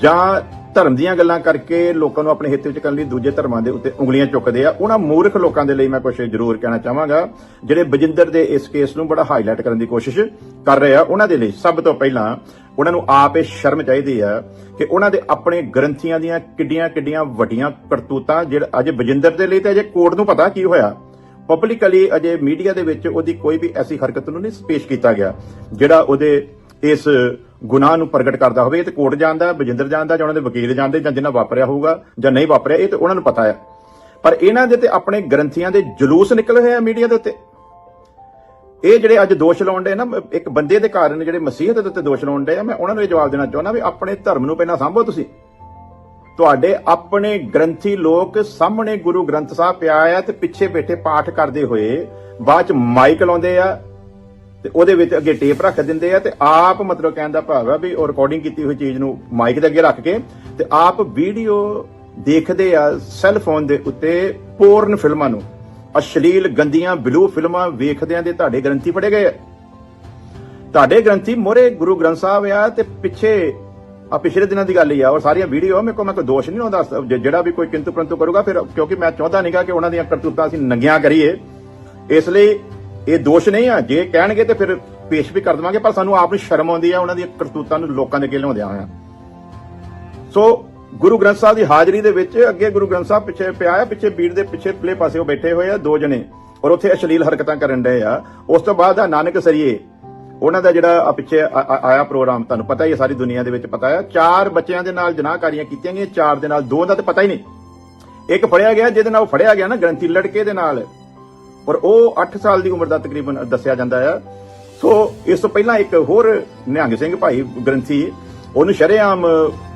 ਜਾਂ ਧਰਮ ਦੀਆਂ ਗੱਲਾਂ ਕਰਕੇ ਲੋਕਾਂ ਨੂੰ ਆਪਣੇ ਹਿੱਤ ਵਿੱਚ ਕਰਨ ਲਈ ਦੂਜੇ ਧਰਮਾਂ ਦੇ ਉੱਤੇ ਉਂਗਲੀਆਂ ਚੁੱਕਦੇ ਆ, ਉਹਨਾਂ ਮੂਰਖ ਲੋਕਾਂ ਦੇ ਲਈ ਮੈਂ ਕੁਝ ਜ਼ਰੂਰ ਕਹਿਣਾ ਚਾਹਾਂਗਾ, ਜਿਹੜੇ ਬਜਿੰਦਰ ਦੇ ਇਸ ਕੇਸ ਨੂੰ ਬੜਾ ਹਾਈਲਾਈਟ ਕਰਨ ਦੀ ਕੋਸ਼ਿਸ਼ ਕਰ ਰਹੇ ਆ, ਉਹਨਾਂ ਦੇ ਲਈ ਸਭ ਤੋਂ ਪਹਿਲਾਂ ਉਹਨਾਂ ਨੂੰ ਆਪ ਇਹ ਸ਼ਰਮ ਚਾਹੀਦੀ ਆ ਕਿ ਉਹਨਾਂ ਦੇ ਆਪਣੇ ਗ੍ਰੰਥੀਆਂ ਦੀਆਂ ਕਿੱਡੀਆਂ ਕਿੱਡੀਆਂ ਵੱਡੀਆਂ ਕਰਤੂਤਾਂ ਜਿਹੜਾ ਅਜੇ ਬਜਿੰਦਰ ਦੇ ਲਈ ਤੇ ਅਜੇ ਕੋਰਟ ਨੂੰ ਪਤਾ ਕੀ ਹੋਇਆ। ਪਬਲਿਕਲੀ ਅਜੇ ਮੀਡੀਆ ਦੇ ਵਿੱਚ ਉਹਦੀ ਕੋਈ ਵੀ ਐਸੀ ਹਰਕਤ ਨੂੰ ਨਹੀਂ ਪੇਸ਼ ਕੀਤਾ ਗਿਆ, ਜਿਹੜਾ ਉਹਦੇ ਇਸ ਗੁਨਾਹ ਨੂੰ ਪ੍ਰਗਟ ਕਰਦਾ ਹੋਵੇ, ਇਹ ਤੇ ਕੋਰਟ ਜਾਂਦਾ ਬਜਿੰਦਰ ਜਾਂਦਾ ਜਾਂ ਉਹਨਾਂ ਦੇ ਵਕੀਲ ਜਾਂਦੇ ਜਾਂ ਜਿੰਨਾ ਵਾਪਰਿਆ ਹੋਊਗਾ, ਜਾਂ ਨਹੀਂ ਵਾਪਰਿਆ, ਇਹ ਤੇ ਉਹਨਾਂ ਨੂੰ ਪਤਾ ਆ ਪਰ ਇਹਨਾਂ ਦੇ ਤੇ ਆਪਣੇ ਗ੍ਰੰਥੀਆਂ ਦੇ ਜਲੂਸ ਨਿਕਲ ਹੋਏ ਆ ਮੀਡੀਆ ਦੇ ਉੱਤੇ। ਇਹ ਜਿਹੜੇ ਅੱਜ ਦੋਸ਼ ਲਾਉਣ ਦੇ ਨਾ, ਇੱਕ ਬੰਦੇ ਦੇ ਕਾਰਨ ਜਿਹੜੇ ਮਸੀਹਤ ਦੇ ਉੱਤੇ ਦੋਸ਼ ਲਾਉਣ ਦੇ ਆ, ਮੈਂ ਉਹਨਾਂ ਨੂੰ ਇਹ ਜਵਾਬ ਦੇਣਾ ਚਾਹੁੰਦਾ ਵੀ ਆਪਣੇ ਧਰਮ ਨੂੰ ਪਹਿਲਾਂ ਸਾਂਭੋ ਤੁਸੀਂ। ਤੁਹਾਡੇ ਆਪਣੇ ਗ੍ਰੰਥੀ ਲੋਕ ਸਾਹਮਣੇ ਗੁਰੂ ਗ੍ਰੰਥ ਸਾਹਿਬ ਪਿਆ ਆ ਤੇ ਪਿੱਛੇ ਬੈਠੇ ਪਾਠ ਕਰਦੇ ਹੋਏ ਬਾਅਦ ਚ ਮਾਈਕ ਲਾਉਂਦੇ ਆ ਤੇ ਉਹਦੇ ਵਿੱਚ ਅੱਗੇ ਟੇਪ ਰੱਖ ਦਿੰਦੇ ਆ ਤੇ ਆਪ ਮਤਲਬ ਕਹਿਣ ਦਾ ਭਾਵ ਆ ਵੀ ਉਹ ਰਿਕਾਰਡਿੰਗ ਕੀਤੀ ਹੋਈ ਚੀਜ਼ ਨੂੰ ਮਾਈਕ ਦੇ ਅੱਗੇ ਰੱਖ ਕੇ ਤੇ ਆਪ ਵੀਡੀਓ ਦੇਖਦੇ ਆ ਸੈੱਲ ਫੋਨ ਦੇ ਉੱਤੇ ਪੋਰਨ ਫਿਲਮਾਂ ਨੂੰ। ਅਸ਼ਲੀਲ, ਗੰਦੀਆਂ ਬਲੂ ਫਿਲਮਾਂ ਵੇਖਦਿਆਂ ਦੇ ਤੁਹਾਡੇ ਗ੍ਰੰਥੀ ਫੜੇ ਗਏ ਤੁਹਾਡੇ ਗ੍ਰੰਥੀ ਮੋਰੇ ਗੁਰੂ ਗ੍ਰੰਥ ਸਾਹਿਬ ਆ ਤੇ ਪਿੱਛੇ ਆ ਪਿਛਲੇ ਦਿਨਾਂ ਦੀ ਗੱਲ ਹੀ ਆ ਔਰ ਸਾਰੀਆਂ ਵੀਡੀਓ ਮੇਰੇ ਕੋਲ ਮੈਂ ਕੋਈ ਦੋਸ਼ ਨਹੀਂ ਲਾਉਂਦਾ ਜ- ਜਿਹੜਾ ਵੀ ਕੋਈ ਕਿੰਤੂ ਪਰੰਤੂ ਕਰੂਗਾ ਫਿਰ ਕਿਉਂਕਿ ਮੈਂ ਚਾਹੁੰਦਾ ਨਹੀਂਗਾ ਕਿ ਉਹਨਾਂ ਦੀਆਂ ਕਰਤੂਤਾਂ ਅਸੀਂ ਨੰਗੀਆਂ ਕਰੀਏ। ਇਸ ਲਈ ਇਹ ਦੋਸ਼ ਨਹੀਂ ਆ। ਜੇ ਕਹਿਣਗੇ ਤੇ ਫਿਰ ਪੇਸ਼ ਵੀ ਕਰ ਦੇਵਾਂਗੇ, ਪਰ ਸਾਨੂੰ ਆਪ ਨੂੰ ਸ਼ਰਮ ਆਉਂਦੀ ਆ, ਉਹਨਾਂ ਦੀਆਂ ਕਰਤੂਤਾਂ ਨੂੰ ਲੋਕਾਂ ਦੇ ਅੱਗੇ ਲਿਆਉਂਦਿਆਂ ਹੋਇਆਂ। ਸੋ ਗੁਰੂ ਗ੍ਰੰਥ ਸਾਹਿਬ ਦੀ ਹਾਜ਼ਰੀ ਦੇ ਵਿੱਚ ਅੱਗੇ ਗੁਰੂ ਗ੍ਰੰਥ ਸਾਹਿਬ ਪਿੱਛੇ ਪਿਆ ਆ, ਪਿੱਛੇ ਬੀੜ ਦੇ ਪਿੱਛੇ ਪਲੇ ਪਾਸੇ ਉਹ ਬੈਠੇ ਹੋਏ ਆ, ਦੋ ਜਣੇ। ਔਰ ਉੱਥੇ ਅਸ਼ਲੀਲ ਹਰਕਤਾਂ ਕਰਨ ਡਏ ਆ। ਉਸ ਤੋਂ ਬਾਅਦ ਆ ਨਾਨਕ ਸਰੀਏ, ਉਹਨਾਂ ਦਾ ਜਿਹੜਾ ਪਿੱਛੇ ਆਇਆ ਪ੍ਰੋਗਰਾਮ, ਤੁਹਾਨੂੰ ਪਤਾ ਹੀ ਹੈ ਸਾਰੀ ਦੁਨੀਆ ਦੇ ਵਿੱਚ ਪਤਾ ਹੈ ਚਾਰ ਬੱਚਿਆਂ ਦੇ ਨਾਲ ਜਨਾਹਕਾਰੀਆਂ ਕੀਤੀਆਂ ਗਈਆਂ, ਚਾਰ ਦੇ ਨਾਲ ਦੋ ਦਾ ਤਾਂ ਪਤਾ ਹੀ ਨਹੀਂ। ਇੱਕ ਫੜਿਆ ਗਿਆ, ਜਿਹਦੇ ਨਾਲ ਉਹ ਫੜਿਆ ਗਿਆ ਨਾ, ਗ੍ਰੰਥੀ ਲੜਕੇ ਦੇ ਨਾਲ। ਔਰ ਉਹ 8 ਸਾਲ ਦੀ ਉਮਰ ਦਾ ਤਕਰੀਬਨ ਦੱਸਿਆ ਜਾਂਦਾ ਆ ਸੋ ਇਸ ਤੋਂ ਪਹਿਲਾਂ ਇੱਕ ਹੋਰ ਨਿਹੰਗ ਸਿੰਘ ਭਾਈ ਗ੍ਰੰਥੀ, ਉਹਨੂੰ ਸ਼ਰੇਆਮ